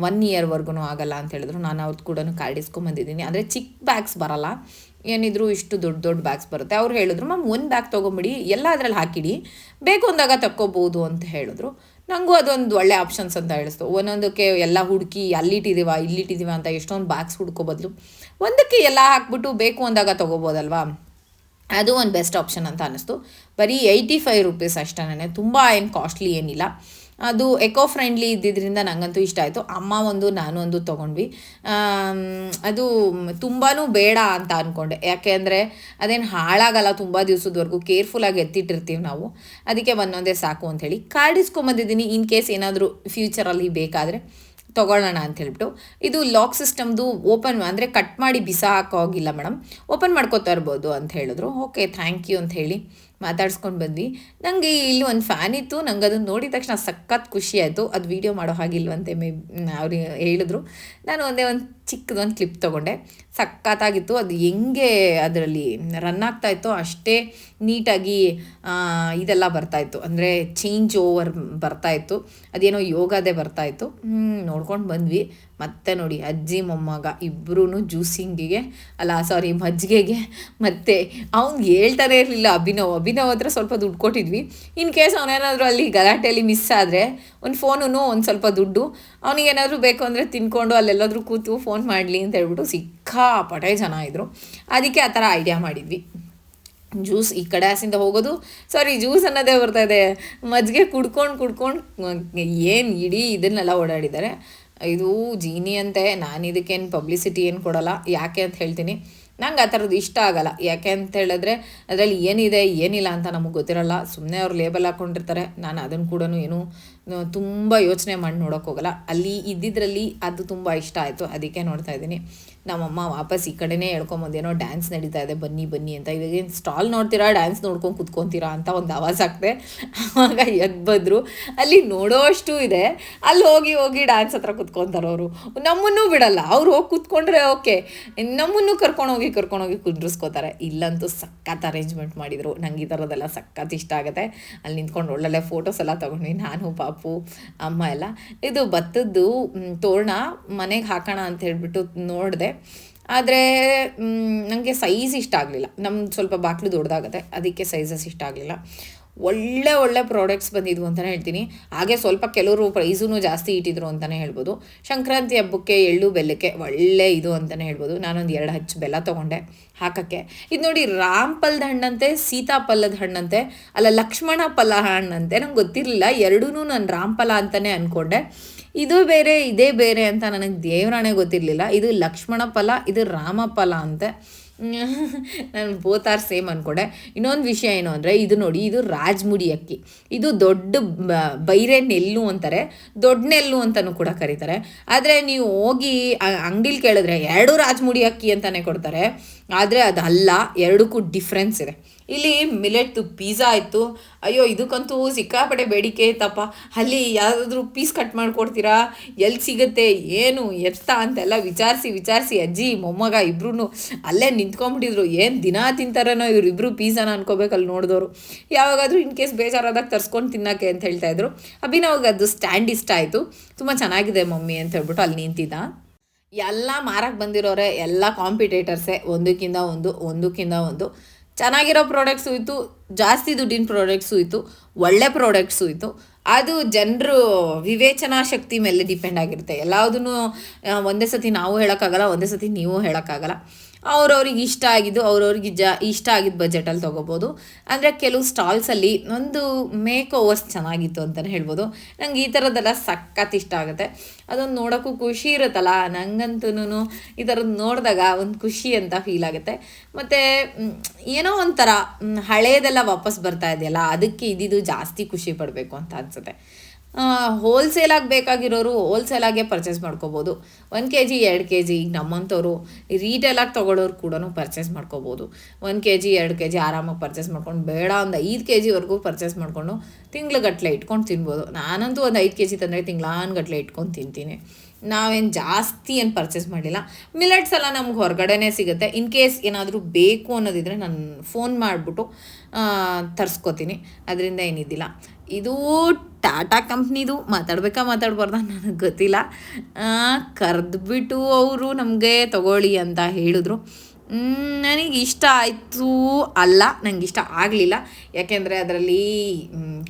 ಒನ್ ಇಯರ್ವರೆಗೂ ಆಗಲ್ಲ ಅಂತ ಹೇಳಿದ್ರು. ನಾನು ಅವ್ರದ್ದು ಕೂಡ ಕಾಡಿಸ್ಕೊಂಬಂದಿದ್ದೀನಿ ಅಂದರೆ ಚಿಕ್ಕ ಬ್ಯಾಗ್ಸ್ ಬರಲ್ಲ. ಏನಿದ್ರು ಇಷ್ಟು ದೊಡ್ಡ ದೊಡ್ಡ ಬ್ಯಾಗ್ಸ್ ಬರುತ್ತೆ. ಅವ್ರು ಹೇಳಿದ್ರು, ಮ್ಯಾಮ್, ಒಂದು ಬ್ಯಾಗ್ ತೊಗೊಂಬಿಡಿ, ಎಲ್ಲ ಅದರಲ್ಲಿ ಹಾಕಿಡಿ. ಬೇಕು ಅಂದಾಗ ತಕ್ಕೋಬೋದು ಅಂತ ಹೇಳಿದ್ರು. ನನಗೂ ಅದೊಂದು ಒಳ್ಳೆ ಆಪ್ಷನ್ಸ್ ಅಂತ ಹೇಳಿಸ್ತು. ಒಂದೊಂದಕ್ಕೆ ಎಲ್ಲ ಹುಡುಕಿ ಅಲ್ಲಿಟ್ಟಿದ್ದೀವ ಇಲ್ಲಿಟ್ಟಿದ್ದೀವ ಅಂತ ಎಷ್ಟೊಂದು ಬ್ಯಾಗ್ಸ್ ಹುಡ್ಕೋ ಬದಲು. ಒಂದಕ್ಕೆ ಎಲ್ಲ ಹಾಕ್ಬಿಟ್ಟು ಬೇಕು ಅಂದಾಗ ತೊಗೋಬೋದಲ್ವಾ? ಅದು ಒಂದು ಬೆಸ್ಟ್ ಆಪ್ಷನ್ ಅಂತ ಅನ್ನಿಸ್ತು. ಬರೀ ಏಯ್ಟಿ ಫೈವ್ ರುಪೀಸ್ ಅಷ್ಟೇ ತುಂಬ ಏನು ಕಾಸ್ಟ್ಲಿ ಏನಿಲ್ಲ. ಅದು ಎಕೋ ಫ್ರೆಂಡ್ಲಿ ಇದ್ದಿದ್ದರಿಂದ ನನಗಂತೂ ಇಷ್ಟ ಆಯಿತು. ಅಮ್ಮ ಒಂದು, ನಾನು ಒಂದು ತೊಗೊಂಡ್ವಿ. ಅದು ತುಂಬಾ ಬೇಡ ಅಂತ ಅಂದ್ಕೊಂಡೆ ಯಾಕೆ ಅಂದರೆ ಅದೇನು ಹಾಳಾಗಲ್ಲ ತುಂಬ ದಿವಸದವರೆಗೂ. ಕೇರ್ಫುಲ್ಲಾಗಿ ಎತ್ತಿಟ್ಟಿರ್ತೀವಿ ನಾವು. ಅದಕ್ಕೆ ಒಂದೊಂದೇ ಸಾಕು ಅಂಥೇಳಿ ಇಸ್ಕೊಂಬಂದಿದ್ದೀನಿ ಇನ್ ಕೇಸ್ ಏನಾದರೂ ಫ್ಯೂಚರಲ್ಲಿ ಬೇಕಾದರೆ ತೊಗೊಳ್ಳೋಣ ಅಂತ ಹೇಳ್ಬಿಟ್ಟು. ಇದು ಲಾಕ್ ಸಿಸ್ಟಮ್ದು ಓಪನ್ ಅಂದರೆ ಕಟ್ ಮಾಡಿ ಬಿಸಾಕೋಗಿಲ್ಲ ಮೇಡಮ್ ಓಪನ್ ಮಾಡ್ಕೋತಾ ಇರ್ಬೋದು ಅಂತ ಹೇಳಿದ್ರು. ಓಕೆ ಥ್ಯಾಂಕ್ ಯು ಅಂತ ಹೇಳಿ. ಮಾತಾಡ್ಸ್ಕೊಂಡು ಬಂದ್ವಿ. ನನಗೆ ಇಲ್ಲಿ ಒಂದು ಫ್ಯಾನ್ ಇತ್ತು. ನಂಗೆ ಅದನ್ನು ನೋಡಿದ ತಕ್ಷಣ ಸಖತ್ ಖುಷಿ ಆಯಿತು. ಅದು ವೀಡಿಯೋ ಮಾಡೋ ಹಾಗಿಲ್ವಂತೆ ಮೇ ಅವ್ರು ಹೇಳಿದ್ರು. ನಾನು ಒಂದೇ ಒಂದು ಚಿಕ್ಕದೊಂದು ಕ್ಲಿಪ್ ತೊಗೊಂಡೆ. ಸಖತ್ತಾಗಿತ್ತು. ಅದು ಹೆಂಗೆ ಅದರಲ್ಲಿ ರನ್ ಆಗ್ತಾ ಇತ್ತು ಅಷ್ಟೇ ನೀಟಾಗಿ ಇದೆಲ್ಲ ಬರ್ತಾಯಿತ್ತು ಅಂದರೆ ಚೇಂಜ್ ಓವರ್ ಬರ್ತಾಯಿತ್ತು ಅದೇನೋ ಯೋಗದೇ ಬರ್ತಾಯಿತ್ತು ನೋಡ್ಕೊಂಡು ಬಂದ್ವಿ. ಮತ್ತೆ ನೋಡಿ ಅಜ್ಜಿ, ಮೊಮ್ಮಗ ಇಬ್ಬರೂ ಜ್ಯೂಸಿಂಗಿಗೆ ಅಲ್ಲ ಸಾರಿ ಮಜ್ಜಿಗೆಗೆ ಮತ್ತು ಅವ್ನಿಗೆ ಹೇಳ್ತಾನೆ ಇರಲಿಲ್ಲ ಅಭಿನವ್. ಅಭಿನವ್ ಹತ್ರ ಸ್ವಲ್ಪ ದುಡ್ಡು ಕೊಟ್ಟಿದ್ವಿ. ಇನ್ ಕೇಸ್ ಅವನೇನಾದರೂ ಅಲ್ಲಿ ಗಲಾಟೆಯಲ್ಲಿ ಮಿಸ್ ಆದರೆ, ಒಂದು ಫೋನು ಒಂದು ಸ್ವಲ್ಪ ದುಡ್ಡು ಅವನಿಗೇನಾದರೂ ಬೇಕು ಅಂದರೆ ತಿನ್ಕೊಂಡು ಅಲ್ಲೆಲ್ಲಾದರೂ ಕೂತು ಫೋನ್ ಮಾಡಲಿ ಅಂತ ಹೇಳ್ಬಿಟ್ಟು ಸಿಕ್ಕಾಪಟೆ ಜನ ಇದ್ದರು ಅದಕ್ಕೆ ಆ ಥರ ಐಡಿಯಾ ಮಾಡಿದ್ವಿ. ಜ್ಯೂಸ್ ಈ ಕಡೆ ಆಸಿಂದ ಹೋಗೋದು. ಸಾರಿ ಜ್ಯೂಸ್ ಅನ್ನೋದೇ ಬರ್ತಾ ಇದೆ. ಮಜ್ಜಿಗೆ ಕುಡ್ಕೊಂಡು ಕುಡ್ಕೊಂಡು, ಏನು ಇಡೀ ಇದನ್ನೆಲ್ಲ ಓಡಾಡಿದ್ದಾರೆ. ಇದು ಜೀನಿ ಅಂತೆ, ನಾನು ಇದಕ್ಕೇನು ಪಬ್ಲಿಸಿಟಿ ಏನು ಕೊಡಲ್ಲ. ಯಾಕೆ ಅಂತ ಹೇಳ್ತೀನಿ, ನಂಗೆ ಆ ಥರದ್ದು ಇಷ್ಟ ಆಗಲ್ಲ. ಯಾಕೆ ಅಂತ ಹೇಳಿದ್ರೆ, ಅದರಲ್ಲಿ ಏನಿದೆ, ಏನಿಲ್ಲ ಅಂತ ನಮಗೆ ಗೊತ್ತಿರಲ್ಲ. ಸುಮ್ಮನೆ ಅವ್ರು ಲೇಬಲ್ ಹಾಕ್ಕೊಂಡಿರ್ತಾರೆ ನಾನು ಅದನ್ನು ಕೂಡ ಏನು ತುಂಬ ಯೋಚನೆ ಮಾಡಿ ನೋಡೋಕ್ಕೋಗಲ್ಲ ಅಲ್ಲಿ ಇದ್ದಿದ್ರಲ್ಲಿ ಅದು ತುಂಬ ಇಷ್ಟ ಆಯಿತು. ಅದಕ್ಕೆ ನೋಡ್ತಾ ಇದ್ದೀನಿ. ನಮ್ಮಮ್ಮ ವಾಪಸ್ ಈ ಕಡೆನೇ ಹೇಳ್ಕೊಂಬಂದೇನೋ ಡ್ಯಾನ್ಸ್ ನಡೀತಾ ಇದೆ, ಬನ್ನಿ ಬನ್ನಿ ಅಂತ. ಇವಾಗ ಏನು ಸ್ಟಾಲ್ ನೋಡ್ತೀರಾ ಡ್ಯಾನ್ಸ್ ನೋಡ್ಕೊಂಡು ಕುತ್ಕೊತೀರಾ ಅಂತ ಒಂದು ಆವಾಜ್ ಆಗ್ತದೆ. ಆವಾಗ ಎದ್ದು ಬಂದರು. ಅಲ್ಲಿ ನೋಡೋ ಅಷ್ಟು ಇದೆ. ಅಲ್ಲಿ ಹೋಗಿ ಹೋಗಿ ಡ್ಯಾನ್ಸ್ ಹತ್ರ ಕುತ್ಕೊತಾರೆ ಅವರು. ನಮ್ಮನ್ನು ಬಿಡಲ್ಲ. ಅವ್ರು ಹೋಗಿ ಕುತ್ಕೊಂಡ್ರೆ ಓಕೆ. ನಮ್ಮನ್ನು ಕರ್ಕೊಂಡೋಗಿ ಕರ್ಕೊಂಡೋಗಿ ಕುದ್ರಿಸ್ಕೋತಾರೆ. ಇಲ್ಲಂತೂ ಸಖತ್ ಅರೇಂಜ್ಮೆಂಟ್ ಮಾಡಿದರು. ನಂಗೆ ಈ ಥರದ್ದೆಲ್ಲ ಸಖತ್ ಇಷ್ಟ ಆಗುತ್ತೆ. ಅಲ್ಲಿ ನಿಂತ್ಕೊಂಡು ಒಳ್ಳೊಳ್ಳೆ ಫೋಟೋಸ್ ಎಲ್ಲ ತೊಗೊಂಡ್ವಿ ನಾನು, ಪಾಪು, ಅಮ್ಮ ಎಲ್ಲ. ಇದು ಭತ್ತದ್ದು ತೋರಣ ಮನೆಗೆ ಹಾಕೋಣ ಅಂತ ಹೇಳಿಬಿಟ್ಟು ನೋಡಿದೆ. ಆದರೆ ನನಗೆ ಸೈಜ್ ಇಷ್ಟ ಆಗಲಿಲ್ಲ. ನಮ್ದು ಸ್ವಲ್ಪ ಬಾಕ್ಲು ದೊಡ್ಡದಾಗತ್ತೆ, ಅದಕ್ಕೆ ಸೈಜಸ್ ಇಷ್ಟ ಆಗಲಿಲ್ಲ. ಒಳ್ಳೆ ಒಳ್ಳೆ ಪ್ರಾಡಕ್ಟ್ಸ್ ಬಂದಿದ್ವು ಅಂತಲೇ ಹೇಳ್ತೀನಿ. ಹಾಗೆ ಸ್ವಲ್ಪ ಕೆಲವರು ಪ್ರೈಸೂ ಜಾಸ್ತಿ ಇಟ್ಟಿದ್ರು ಅಂತಲೇ ಹೇಳ್ಬೋದು. ಸಂಕ್ರಾಂತಿ ಹಬ್ಬಕ್ಕೆ ಎಳ್ಳು ಬೆಲ್ಲಕ್ಕೆ ಒಳ್ಳೆ ಇದು ಅಂತಲೇ ಹೇಳ್ಬೋದು. ನಾನೊಂದು ಎರಡು ಹಚ್ಚು ಬೆಲ್ಲ ತೊಗೊಂಡೆ ಹಾಕೋಕ್ಕೆ. ಇದು ನೋಡಿ ರಾಮ್ಫಲದ ಹಣ್ಣಂತೆ ಸೀತಾಫಲದ ಹಣ್ಣಂತೆ, ಅಲ್ಲ ಲಕ್ಷ್ಮಣ ಫಲ ಹಣ್ಣಂತೆ. ನಂಗೆ ಗೊತ್ತಿರಲಿಲ್ಲ. ಎರಡೂ ನಾನು ರಾಮ್ಫಲ ಅಂತಲೇ ಅಂದ್ಕೊಂಡೆ ಇದು ಬೇರೆ, ಇದೇ ಬೇರೆ ಅಂತ ನನಗೆ ದೇವರಾಣೆ ಗೊತ್ತಿರಲಿಲ್ಲ. ಇದು ಲಕ್ಷ್ಮಣ ಫಲ, ಇದು ರಾಮ ಫಲ ಅಂತೆ. ನಾನು ಬೋತಾರ್ ಸೇಮ್ ಅಂದ್ಕೊಂಡೆ ಇನ್ನೊಂದು ವಿಷಯ ಏನು ಅಂದರೆ, ಇದು ನೋಡಿ, ಇದು ರಾಜ್ಮುಡಿ ಅಕ್ಕಿ. ಇದು ದೊಡ್ಡ ಬೈರೆ ನೆಲ್ಲು ಅಂತಾರೆ. ದೊಡ್ಡ ನೆಲ್ಲು ಅಂತಲೂ ಕೂಡ ಕರೀತಾರೆ. ಆದರೆ ನೀವು ಹೋಗಿ ಅಂಗಡಿಲಿ ಕೇಳಿದ್ರೆ ಎರಡು ರಾಜ್ಮುಡಿ ಅಕ್ಕಿ ಅಂತಲೇ ಕೊಡ್ತಾರೆ. ಆದರೆ ಅದಲ್ಲ, ಎರಡಕ್ಕೂ ಡಿಫ್ರೆನ್ಸ್ ಇದೆ. ಇಲ್ಲಿ ಮಿಲೆಟ್ದು ಪಿಜ್ಜಾ ಆಯಿತು. ಅಯ್ಯೋ, ಇದಕ್ಕಂತೂ ಸಿಕ್ಕಾಪಟ್ಟೆ ಬೇಡಿಕೆ ಐತಪ್ಪ ಅಲ್ಲಿ ಯಾವುದಾದ್ರೂ ಪೀಸ್ ಕಟ್ ಮಾಡಿಕೊಡ್ತೀರಾ? ಎಲ್ಲಿ ಸಿಗುತ್ತೆ? ಏನು? ಎತ್ತ ಅಂತೆಲ್ಲ ವಿಚಾರಿಸಿ ವಿಚಾರಿಸಿ ಅಜ್ಜಿ, ಮೊಮ್ಮಗ ಇಬ್ರು ಅಲ್ಲೇ ನಿಂತ್ಕೊಂಡ್ಬಿಟ್ಟಿದ್ರು ಏನು ದಿನ ತಿಂತಾರೇನೋ ಇವರಿಬ್ರು ಪೀಝಾನ ಅನ್ಕೋಬೇಕು ಅಲ್ಲಿ ನೋಡಿದವರು ಯಾವಾಗಾದರೂ ಇನ್ ಕೇಸ್ ಬೇಜಾರಾದಾಗ ತರ್ಸ್ಕೊಂಡು ತಿನ್ನೋಕ್ಕೆ ಅಂತ ಹೇಳ್ತಾ ಇದ್ರು. ಅಭಿನವ್ಗೆ ಅದು ಸ್ಟ್ಯಾಂಡ್ ಇಷ್ಟ ಆಯಿತು. ತುಂಬ ಚೆನ್ನಾಗಿದೆ ಮಮ್ಮಿ ಅಂತ ಹೇಳ್ಬಿಟ್ಟು ಅಲ್ಲಿ ನಿಂತಿದ್ದ. ಎಲ್ಲ ಮಾರಕ್ಕೆ ಬಂದಿರೋರೆ, ಎಲ್ಲ ಕಾಂಪಿಟೇಟರ್ಸೇ ಒಂದಕ್ಕಿಂತ ಒಂದು ಒಂದಕ್ಕಿಂತ ಒಂದು. ಚೆನ್ನಾಗಿರೋ ಪ್ರಾಡಕ್ಟ್ಸು ಇತ್ತು, ಜಾಸ್ತಿ ದುಡ್ಡಿನ ಪ್ರಾಡಕ್ಟ್ಸು ಇತ್ತು, ಒಳ್ಳೆ ಪ್ರಾಡಕ್ಟ್ಸು ಇತ್ತು. ಅದು ಜನರು ವಿವೇಚನಾ ಶಕ್ತಿ ಮೇಲೆ ಡಿಪೆಂಡ್ ಆಗಿರುತ್ತೆ. ಎಲ್ಲದನ್ನು ಒಂದೇ ಸತಿ ನಾವು ಹೇಳೋಕ್ಕಾಗಲ್ಲ, ಒಂದೇ ಸತಿ ನೀವು ಹೇಳೋಕ್ಕಾಗಲ್ಲ. ಅವ್ರವ್ರಿಗೆ ಇಷ್ಟ ಆಗಿದ್ದು, ಅವ್ರವ್ರಿಗೆ ಜ, ಇಷ್ಟ ಆಗಿದ್ದ ಬಜೆಟಲ್ಲಿ ತೊಗೋಬೋದು. ಅಂದರೆ ಕೆಲವು ಸ್ಟಾಲ್ಸಲ್ಲಿ ಒಂದು ಮೇಕ್ ಓವರ್ಸ್ ಚೆನ್ನಾಗಿತ್ತು ಅಂತಲೇ ಹೇಳ್ಬೋದು. ನಂಗೆ ಈ ಥರದ್ದೆಲ್ಲ ಸಖತ್ ಇಷ್ಟ ಆಗುತ್ತೆ. ಅದೊಂದು ನೋಡೋಕ್ಕೂ ಖುಷಿ ಇರುತ್ತಲ್ಲ? ನಂಗಂತೂ ಈ ಥರದ್ದು ನೋಡಿದಾಗ ಒಂದು ಖುಷಿ ಅಂತ ಫೀಲ್ ಆಗುತ್ತೆ. ಮತ್ತು ಏನೋ ಒಂಥರ ಹಳೆಯದೆಲ್ಲ ವಾಪಸ್ ಬರ್ತಾ ಇದೆಯಲ್ಲ? ಅದಕ್ಕೆ ಇದಿದು ಜಾಸ್ತಿ ಖುಷಿ ಪಡಬೇಕು ಅಂತ ಅನಿಸುತ್ತೆ. ಹೋಲ್ಸೇಲಾಗಿ ಬೇಕಾಗಿರೋರು ಹೋಲ್ಸೇಲಾಗೆ ಪರ್ಚೇಸ್ ಮಾಡ್ಕೋಬೋದು. ಒಂದು ಕೆ ಜಿ ಎರಡು ಕೆ ಜಿ ಈಗ ನಮ್ಮಂಥವ್ರು ರೀಟೇಲಾಗಿ ತೊಗೊಳೋರು ಕೂಡ ಪರ್ಚೇಸ್ ಮಾಡ್ಕೋಬೋದು. ಒಂದು ಕೆ ಜಿ ಎರಡು ಕೆ ಜಿ ಆರಾಮಾಗಿ ಪರ್ಚೇಸ್ ಮಾಡ್ಕೊಂಡು ಬೇಡ ಒಂದು ಐದು ಕೆ ಜಿವರೆಗೂ ಪರ್ಚೇಸ್ ಮಾಡಿಕೊಂಡು ತಿಂಗ್ಳುಗಟ್ಟಲೆ ಇಟ್ಕೊಂಡು ತಿನ್ಬೋದು. ನಾನಂತೂ ಒಂದು ಐದು ಕೆ ಜಿ ತಂದರೆ ತಿಂಗ್ಳಾನ್ಗಟ್ಲೆ ಇಟ್ಕೊಂಡು ತಿಂತೀನಿ. ನಾವೇನು ಜಾಸ್ತಿ ಏನು ಪರ್ಚೇಸ್ ಮಾಡಲಿಲ್ಲ. ಮಿಲೆಟ್ಸ್ ಎಲ್ಲ ನಮ್ಗೆ ಹೊರಗಡೆನೇ ಸಿಗುತ್ತೆ. ಇನ್ ಕೇಸ್ ಏನಾದರೂ ಬೇಕು ಅನ್ನೋದಿದ್ರೆ ನಾನು ಫೋನ್ ಮಾಡಿಬಿಟ್ಟು ತರಿಸ್ಕೋತೀನಿ. ಅದರಿಂದ ಏನಿದ್ದಿಲ್ಲ. ಇದು ಟಾಟಾ ಕಂಪ್ನಿದು ಮಾತಾಡ್ಬೇಕಾ ಮಾತಾಡ್ಬಾರ್ದ ನನಗೆ ಗೊತ್ತಿಲ್ಲ. ಕರೆದ್ಬಿಟ್ಟು ಅವರು ನಮಗೆ ತಗೊಳ್ಳಿ ಅಂತ ಹೇಳಿದ್ರು. ನನಗೆ ಇಷ್ಟ ಆಯಿತು. ಅಲ್ಲ ನನಗೆ ಇಷ್ಟ ಆಗಲಿಲ್ಲ. ಯಾಕೆಂದರೆ ಅದರಲ್ಲಿ